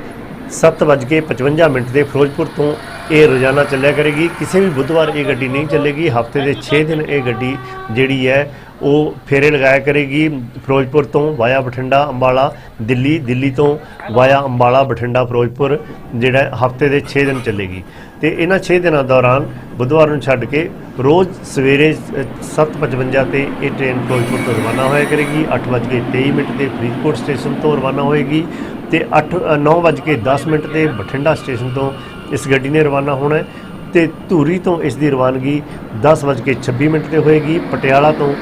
Speaker 5: 7:55 ਮਿੰਟ ਦੇ ਫਿਰੋਜ਼ਪੁਰ ਤੋਂ ਇਹ ਰੋਜ਼ਾਨਾ ਚੱਲਿਆ ਕਰੇਗੀ। ਕਿਸੇ ਵੀ ਬੁੱਧਵਾਰ ਇਹ ਗੱਡੀ ਨਹੀਂ ਚੱਲੇਗੀ। ਹਫ਼ਤੇ ਦੇ 6 ਦਿਨ ਇਹ ਗੱਡੀ ਜਿਹੜੀ ਹੈ, ਉਹ ਫੇਰੇ ਲਗਾਇਆ ਕਰੇਗੀ ਫਿਰੋਜ਼ਪੁਰ ਤੋਂ ਵਾਇਆ ਬਠਿੰਡਾ, ਅੰਬਾਲਾ, ਦਿੱਲੀ। ਦਿੱਲੀ ਤੋਂ ਵਾਇਆ ਅੰਬਾਲਾ, ਬਠਿੰਡਾ, ਫਿਰੋਜ਼ਪੁਰ, ਜਿਹੜਾ ਹਫ਼ਤੇ ਦੇ 6 ਦਿਨ ਚੱਲੇਗੀ। ਤੇ ਇਹਨਾਂ 6 ਦਿਨਾਂ ਦੌਰਾਨ ਬੁੱਧਵਾਰ ਨੂੰ ਛੱਡ ਕੇ ਰੋਜ਼ ਸਵੇਰੇ 7:55 ਤੇ ਇਹ ਟ੍ਰੇਨ ਫਿਰੋਜ਼ਪੁਰ ਤੋਂ ਰਵਾਨਾ ਹੋਇਆ ਕਰੇਗੀ। 8:23 ਮਿੰਟ ਤੇ ਫਰੀਦਕੋਟ ਸਟੇਸ਼ਨ ਤੋਂ ਰਵਾਨਾ ਹੋਏਗੀ ਤੇ 8 9:10 ਮਿੰਟ ਤੇ ਬਠਿੰਡਾ ਸਟੇਸ਼ਨ ਤੋਂ ਇਸ ਗੱਡੀ ਨੇ ਰਵਾਨਾ ਹੋਣਾ ਹੈ। ਤੇ ਧੂਰੀ ਤੋਂ ਇਸ ਦੀ ਰਵਾਨਗੀ 10:26 ਮਿੰਟ ਤੇ ਹੋਏਗੀ, ਪਟਿਆਲਾ ਤੋਂ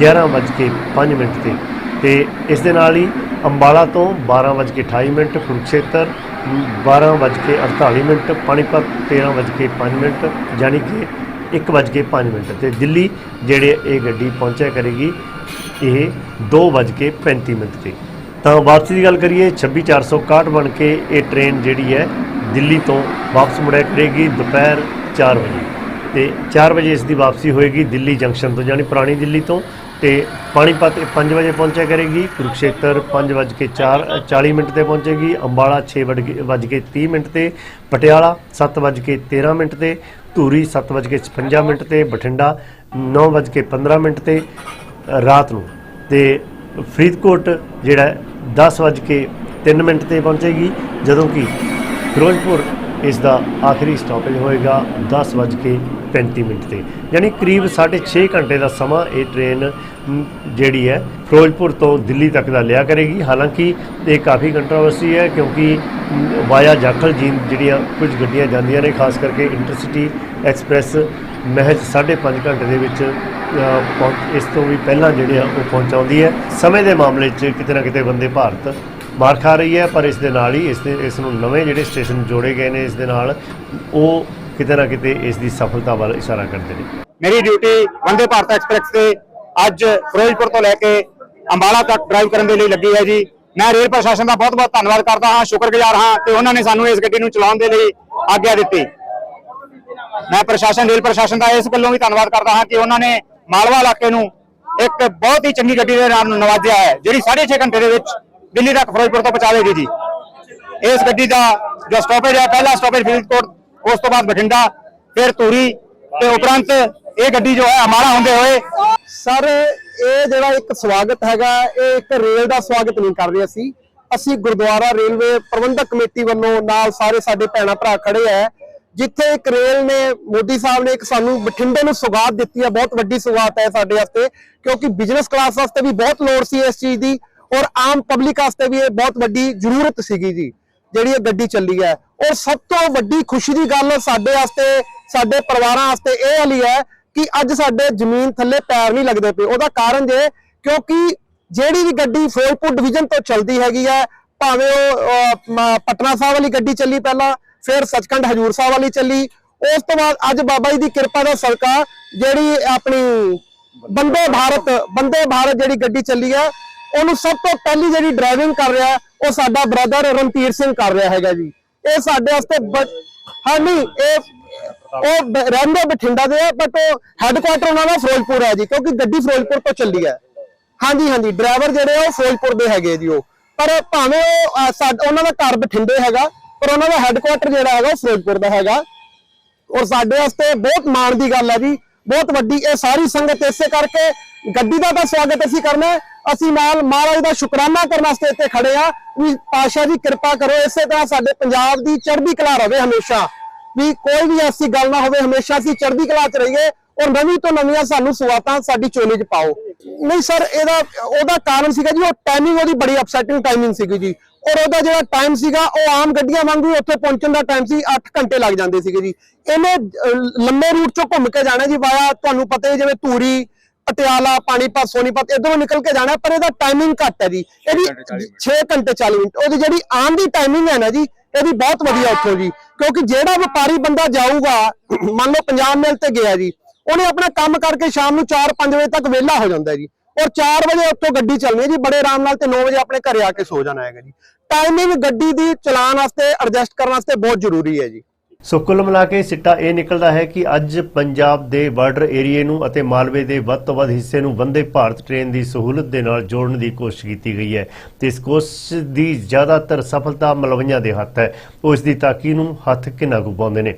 Speaker 5: 11:05 ਮਿੰਟ ਤੇ। ਤੇ ਇਸ ਦੇ ਨਾਲ ਹੀ ਅੰਬਾਲਾ ਤੋਂ 12:28 minute, Kurukshetra 12:48 minute, Panipat 13:05 minute ਯਾਨੀ ਕਿ 1:05 ਮਿੰਟ ਤੇ ਦਿੱਲੀ ਜਿਹੜੇ ਇਹ ਗੱਡੀ ਪਹੁੰਚਿਆ ਕਰੇਗੀ, ਇਹ 2:35 ਮਿੰਟ ਤੇ। ਤਾਂ ਵਾਪਸੀ ਦੀ ਗੱਲ ਕਰੀਏ 26461 ਬਣ ਕੇ ਇਹ ਟ੍ਰੇਨ ਜਿਹੜੀ ਹੈ ਦਿੱਲੀ ਤੋਂ ਵਾਪਸ ਮੁੜਿਆ ਕਰੇਗੀ ਦੁਪਹਿਰ 4 ਵਜੇ ਤੇ 4 ਵਜੇ ਇਸ ਦੀ ਵਾਪਸੀ ਹੋਏਗੀ ਦਿੱਲੀ ਜੰਕਸ਼ਨ ਤੋਂ ਯਾਨੀ ਪੁਰਾਣੀ ਦਿੱਲੀ ਤੋਂ। ਤੇ ਪਾਣੀਪਤ 5 ਵਜੇ ਪਹੁੰਚਿਆ ਕਰੇਗੀ, ਕੁਰੂਕਸ਼ੇਤਰ 5:40 ਮਿੰਟ ਤੇ ਪਹੁੰਚੇਗੀ, ਅੰਬਾਲਾ 6:30 ਮਿੰਟ ਤੇ, ਪਟਿਆਲਾ 7:13 ਮਿੰਟ ਤੇ, ਧੂਰੀ 7:56 ਮਿੰਟ ਤੇ, ਬਠਿੰਡਾ 9:15 ਮਿੰਟ ਤੇ ਰਾਤ ਨੂੰ ਤੇ ਫਰੀਦਕੋਟ ਜਿਹੜਾ ਹੈ 10:03 ਮਿੰਟ ਤੇ ਪਹੁੰਚੇਗੀ, ਜਦੋਂ ਕਿ ਫਿਰੋਜ਼ਪੁਰ ਇਸ ਦਾ ਆਖਰੀ ਸਟਾਪੇਜ ਹੋਏਗਾ 10:35 ਮਿੰਟ ਤੇ। ਯਾਨੀ ਕਰੀਬ 6.5 ਘੰਟੇ ਦਾ ਸਮਾਂ ਇਹ ਟ੍ਰੇਨ ਜਿਹੜੀ ਹੈ, ਫਿਰੋਜ਼ਪੁਰ ਤੋਂ ਦਿੱਲੀ ਤੱਕ ਦਾ ਲਿਆ ਕਰੇਗੀ। ਹਾਲਾਂਕਿ ਇਹ ਕਾਫੀ ਕੰਟਰੋਵਰਸੀ ਹੈ ਕਿਉਂਕਿ ਵਾਇਆ ਜਾਖਲ ਜੀ ਜਿਹੜੀਆਂ ਕੁਝ ਗੱਡੀਆਂ ਜਾਂਦੀਆਂ ਨੇ, ਖਾਸ ਕਰਕੇ ਇੰਟਰਸਿਟੀ ਐਕਸਪ੍ਰੈਸ ਮਹਿਜ 5.5 ਘੰਟੇ ਦੇ ਵਿੱਚ ਪਹੁੰਚ, ਇਸ ਤੋਂ ਵੀ ਪਹਿਲਾਂ ਜਿਹੜੇ ਆ, ਉਹ ਪਹੁੰਚਾਉਂਦੀ ਹੈ। ਸਮੇਂ ਦੇ ਮਾਮਲੇ 'ਚ ਕਿਤੇ ਨਾ ਕਿਤੇ ਬੰਦੇ ਭਾਰਤ ਮਾਰ ਖਾ ਰਹੀ ਹੈ, ਪਰ ਇਸ ਦੇ ਨਾਲ ਹੀ ਇਸ ਦੇ, ਇਸ ਨੂੰ ਨਵੇਂ ਜਿਹੜੇ ਸਟੇਸ਼ਨ ਜੋੜੇ ਗਏ ਨੇ, ਇਸ ਦੇ ਨਾਲ ਉਹ ਕਿਤੇ ਨਾ ਕਿਤੇ ਇਸ ਦੀ ਸਫਲਤਾ ਵੱਲ ਇਸ਼ਾਰਾ ਕਰਦੇ ਨੇ।
Speaker 7: ਮੇਰੀ ਡਿਊਟੀ ਵੰਦੇ ਭਾਰਤ ਐਕਸਪ੍ਰੈਸ ਤੇ ਅੱਜ ਫਿਰੋਜ਼ਪੁਰ ਤੋਂ ਲੈ ਕੇ ਅੰਬਾਲਾ ਤੱਕ ਡਰਾਈਵ ਕਰਨ ਦੇ ਲਈ ਲੱਗੀ ਹੈ ਜੀ। ਮੈਂ ਰੇਲ ਪ੍ਰਸ਼ਾਸਨ ਦਾ ਬਹੁਤ ਬਹੁਤ ਧੰਨਵਾਦ ਕਰਦਾ ਹਾਂ, ਸ਼ੁਕਰਗੁਜ਼ਾਰ ਹਾਂ ਕਿ ਉਹਨਾਂ ਨੇ ਸਾਨੂੰ ਇਸ ਗੱਡੀ ਨੂੰ ਚਲਾਉਣ ਦੇ ਲਈ ਆਗਿਆ ਦਿੱਤੀ। ਮੈਂ ਪ੍ਰਸ਼ਾਸਨ, ਰੇਲ ਪ੍ਰਸ਼ਾਸਨ ਦਾ ਇਸ ਗੱਲੋਂ ਵੀ ਧੰਨਵਾਦ ਕਰਦਾ ਹਾਂ ਕਿ ਉਹਨਾਂ ਨੇ ਮਾਲਵਾ ਇਲਾਕੇ ਨੂੰ ਇੱਕ ਬਹੁਤ ਹੀ ਚੰਗੀ ਗੱਡੀ ਦੇ ਨਾਲ ਨਵਾਜਿਆ ਹੈ, ਜਿਹੜੀ 6.5 ਘੰਟੇ ਦੇ ਵਿੱਚ ਦਿੱਲੀ ਤੱਕ ਫਿਰੋਜ਼ਪੁਰ ਤੋਂ ਪਹੁੰਚਾਵੇਗੀ ਜੀ। ਇਸ ਗੱਡੀ ਦਾ ਜੋ ਸਟਾਪੇਜ ਹੈ, ਪਹਿਲਾ ਸਟਾਪੇਜ ਫਰੀਦਕੋਟ, ਉਸ ਤੋਂ ਬਾਅਦ ਬਠਿੰਡਾ, ਫਿਰ ਧੂਰੀ ਤੇ ਉਪਰੰਤ ਇਹ ਗੱਡੀ ਜੋ ਹੈ ਹਮਾਰਾ ਹੁੰਦੇ ਹੋਏ।
Speaker 8: ਸਰ, ਇਹ ਜਿਹੜਾ ਇੱਕ ਸਵਾਗਤ ਹੈਗਾ, ਇਹ ਇੱਕ ਰੇਲ ਦਾ ਸਵਾਗਤ ਨਹੀਂ ਕਰ ਰਹੇ ਅਸੀਂ। ਅਸੀਂ ਗੁਰਦੁਆਰਾ ਰੇਲਵੇ ਪ੍ਰਬੰਧਕ ਕਮੇਟੀ ਵੱਲੋਂ ਨਾਲ ਸਾਰੇ ਸਾਡੇ ਭੈਣਾ ਭਰਾ ਖੜੇ ਹੈ ਜਿੱਥੇ ਇੱਕ ਰੇਲ ਨੇ, ਮੋਦੀ ਸਾਹਿਬ ਨੇ ਇੱਕ ਸਾਨੂੰ ਬਠਿੰਡੇ ਨੂੰ ਸੁਗਾਤ ਦਿੱਤੀ ਹੈ ਬਹੁਤ ਵੱਡੀ ਸੁਗਾਤ ਹੈ ਸਾਡੇ ਵਾਸਤੇ, ਕਿਉਂਕਿ ਬਿਜ਼ਨਸ ਕਲਾਸ ਵਾਸਤੇ ਵੀ ਬਹੁਤ ਲੋੜ ਸੀ ਇਸ ਚੀਜ਼ ਦੀ, ਔਰ ਆਮ ਪਬਲਿਕ ਵਾਸਤੇ ਵੀ ਇਹ ਬਹੁਤ ਵੱਡੀ ਜ਼ਰੂਰਤ ਸੀਗੀ ਜੀ। ਜਿਹੜੀ ਇਹ ਗੱਡੀ ਚੱਲੀ ਹੈ ਉਹ ਸਭ ਤੋਂ ਵੱਡੀ ਖੁਸ਼ੀ ਦੀ ਗੱਲ ਸਾਡੇ ਵਾਸਤੇ, ਸਾਡੇ ਪਰਿਵਾਰਾਂ ਵਾਸਤੇ ਇਹ ਵਾਲੀ ਹੈ ਕਿ ਅੱਜ ਸਾਡੇ ਜ਼ਮੀਨ ਥੱਲੇ ਪੈਰ ਨਹੀਂ ਲੱਗਦੇ ਪਏ। ਉਹਦਾ ਕਾਰਨ ਜੇ, ਕਿਉਂਕਿ ਜਿਹੜੀ ਵੀ ਗੱਡੀ ਫਿਰੋਜ਼ਪੁਰ ਡਿਵੀਜ਼ਨ ਤੋਂ ਚੱਲਦੀ ਹੈਗੀ ਹੈ, ਭਾਵੇਂ ਉਹ ਪਟਨਾ ਸਾਹਿਬ ਵਾਲੀ ਗੱਡੀ ਚੱਲੀ ਪਹਿਲਾਂ, ਫਿਰ ਸੱਚਖੰਡ ਹਜੂਰ ਸਾਹਿਬ ਵਾਲੀ ਚੱਲੀ, ਉਸ ਤੋਂ ਬਾਅਦ ਅੱਜ ਬਾਬਾ ਜੀ ਦੀ ਕਿਰਪਾ ਦਾ ਸਦਕਾ ਜਿਹੜੀ ਆਪਣੀ ਬੰਦੇ ਭਾਰਤ ਬੰਦੇ ਭਾਰਤ ਜਿਹੜੀ ਗੱਡੀ ਚੱਲੀ ਹੈ ਉਹਨੂੰ ਸਭ ਤੋਂ ਪਹਿਲੀ ਜਿਹੜੀ ਡਰਾਈਵਿੰਗ ਕਰ ਰਿਹਾ ਉਹ ਸਾਡਾ ਬ੍ਰਦਰ ਰਣਧੀਰ ਸਿੰਘ ਕਰ ਰਿਹਾ ਹੈਗਾ ਜੀ। ਇਹ ਸਾਡੇ ਵਾਸਤੇ ਹਾਂ ਨਹੀਂ ਇਹ ਉਹ ਰਹਿੰਦੇ ਬਠਿੰਡਾ ਦੇ ਆ ਬਟ ਉਹ ਹੈੱਡਕੁਆਟਰ ਉਹਨਾਂ ਦਾ ਫਿਰੋਜ਼ਪੁਰ ਹੈ ਜੀ ਕਿਉਂਕਿ ਗੱਡੀ ਫਿਰੋਜ਼ਪੁਰ ਤੋਂ ਚੱਲੀ ਹੈ ਹਾਂਜੀ ਹਾਂਜੀ ਡਰਾਈਵਰ ਜਿਹੜੇ ਆ ਉਹ ਫਿਰੋਜ਼ਪੁਰ ਦੇ ਹੈਗੇ ਜੀ ਉਹ। ਪਰ ਭਾਵੇਂ ਉਹ ਅਹ, ਉਹਨਾਂ ਦਾ ਘਰ ਬਠਿੰਡੇ ਹੈਗਾ ਪਰ ਉਹਨਾਂ ਦਾ ਹੈੱਡਕੁਆਟਰ ਜਿਹੜਾ ਹੈਗਾ ਉਹ ਫਿਰੋਜ਼ਪੁਰ ਦਾ ਹੈਗਾ। ਔਰ ਸਾਡੇ ਵਾਸਤੇ ਬਹੁਤ ਮਾਣ ਦੀ ਗੱਲ ਹੈ ਜੀ ਬਹੁਤ ਵੱਡੀ, ਇਹ ਸਾਰੀ ਸੰਗਤ ਇਸੇ ਕਰਕੇ ਗੱਡੀ ਦਾ ਤਾਂ ਸਵਾਗਤ ਅਸੀਂ ਕਰਨਾ ਅਸੀਂ ਨਾਲ ਮਹਾਰਾਜ ਦਾ ਸ਼ੁਕਰਾਨਾ ਕਰਨ ਵਾਸਤੇ ਇੱਥੇ ਖੜੇ ਆ ਵੀ ਪਾਸ਼ਾ ਜੀ, ਕਿਰਪਾ ਕਰੋ, ਇਸੇ ਤਰ੍ਹਾਂ ਸਾਡੇ ਪੰਜਾਬ ਦੀ ਚੜ੍ਹਦੀ ਕਲਾ ਰਹੇ ਹਮੇਸ਼ਾ। ਵੀ ਕੋਈ ਵੀ ਐਸੀ ਗੱਲ ਨਾ ਹੋਵੇ, ਹਮੇਸ਼ਾ ਅਸੀਂ ਚੜ੍ਹਦੀ ਕਲਾ 'ਚ ਰਹੀਏ ਔਰ ਨਵੀਂ ਤੋਂ ਨਵੀਆਂ ਸਾਨੂੰ ਸਵਾਤਾਂ ਸਾਡੀ ਚੋਲੀ 'ਚ ਪਾਓ। ਨਹੀਂ, ਸਰ, ਇਹਦਾ, ਉਹਦਾ ਕਾਰਨ ਸੀਗਾ ਜੀ, ਉਹ ਟਾਈਮਿੰਗ ਉਹਦੀ ਬੜੀ ਅਪਸੈਟਿੰਗ ਟਾਈਮਿੰਗ ਸੀਗੀ ਜੀ। ਔਰ ਉਹਦਾ ਜਿਹੜਾ ਟਾਈਮ ਸੀਗਾ ਉਹ ਆਮ ਗੱਡੀਆਂ ਵਾਂਗੂ ਉੱਥੇ ਪਹੁੰਚਣ ਦਾ ਟਾਈਮ ਸੀ 8 ਘੰਟੇ ਲੱਗ ਜਾਂਦੇ ਸੀਗੇ ਜੀ। ਇਹਨੇ ਲੰਮੇ ਰੂਟ ਚੋਂ ਘੁੰਮ ਕੇ ਜਾਣਾ ਜੀ ਵਾਇਆ ਤੁਹਾਨੂੰ ਪਤਾ ਹੀ ਜਿਵੇਂ ਧੂਰੀ ਪਟਿਆਲਾ ਪਾਣੀਪਤ ਸੋਨੀਪਤ ਇਧਰੋਂ ਨਿਕਲ ਕੇ ਜਾਣਾ ਪਰ ਇਹਦਾ ਟਾਈਮਿੰਗ ਘੱਟ ਹੈ ਜੀ। ਇਹਦੀ 6 ਘੰਟੇ 40 ਮਿੰਟ। ਉਹਦੀ ਜਿਹੜੀ ਆਉਣ ਦੀ ਟਾਈਮਿੰਗ ਹੈ ਨਾ ਜੀ ਇਹਦੀ ਬਹੁਤ ਵਧੀਆ ਉੱਥੋਂ ਜੀ। ਕਿਉਂਕਿ ਜਿਹੜਾ ਵਪਾਰੀ ਬੰਦਾ ਜਾਊਗਾ ਮੰਨ ਲਓ ਪੰਜਾਬ ਮੇਲ ਤੇ ਗਿਆ ਜੀ ਉਹਨੇ ਆਪਣਾ ਕੰਮ ਕਰਕੇ ਸ਼ਾਮ ਨੂੰ 4-5 ਵਜੇ ਤੱਕ ਵਿਹਲਾ ਹੋ ਜਾਂਦਾ ਜੀ। ਔਰ 4 ਵਜੇ ਉੱਥੋਂ ਗੱਡੀ ਚੱਲਣੀ ਹੈ ਜੀ ਬੜੇ ਆਰਾਮ ਨਾਲ ਤੇ 9 ਵਜੇ ਆਪਣੇ ਘਰੇ ਆ ਕੇ ਸੋ ਜਾਣਾ ਹੈਗਾ ਜੀ। ਟਾਈਮਿੰਗ ਗੱਡੀ ਦੀ ਚਲਾਉਣ ਵਾਸਤੇ ਐਡਜਸਟ ਕਰਨ ਵਾਸਤੇ ਬਹੁਤ ਜ਼ਰੂਰੀ ਹੈ ਜੀ।
Speaker 5: ਸੋ ਕੁੱਲ ਮਿਲਾ ਕੇ ਸਿੱਟਾ ਇਹ ਨਿਕਲਦਾ ਹੈ ਕਿ ਅੱਜ ਪੰਜਾਬ ਦੇ ਬਾਰਡਰ ਏਰੀਏ ਨੂੰ ਅਤੇ ਮਾਲਵੇ ਦੇ ਵੱਧ ਤੋਂ ਵੱਧ ਹਿੱਸੇ ਨੂੰ ਵੰਦੇ ਭਾਰਤ ਟ੍ਰੇਨ ਦੀ ਸਹੂਲਤ ਦੇ ਨਾਲ ਜੋੜਨ ਦੀ ਕੋਸ਼ਿਸ਼ ਕੀਤੀ ਗਈ ਹੈ ਤੇ ਇਸ ਕੋਸ਼ਿਸ਼ ਦੀ ਜ਼ਿਆਦਾਤਰ ਸਫਲਤਾ ਮਲਵਈਆਂ ਦੇ ਹੱਥ ਹੈ। ਉਹ ਦੀ ਤਾਕੀ ਨੂੰ ਹੱਥ ਕਿੰਨਾ ਕੁ ਪਾਉਂਦੇ ਨੇ?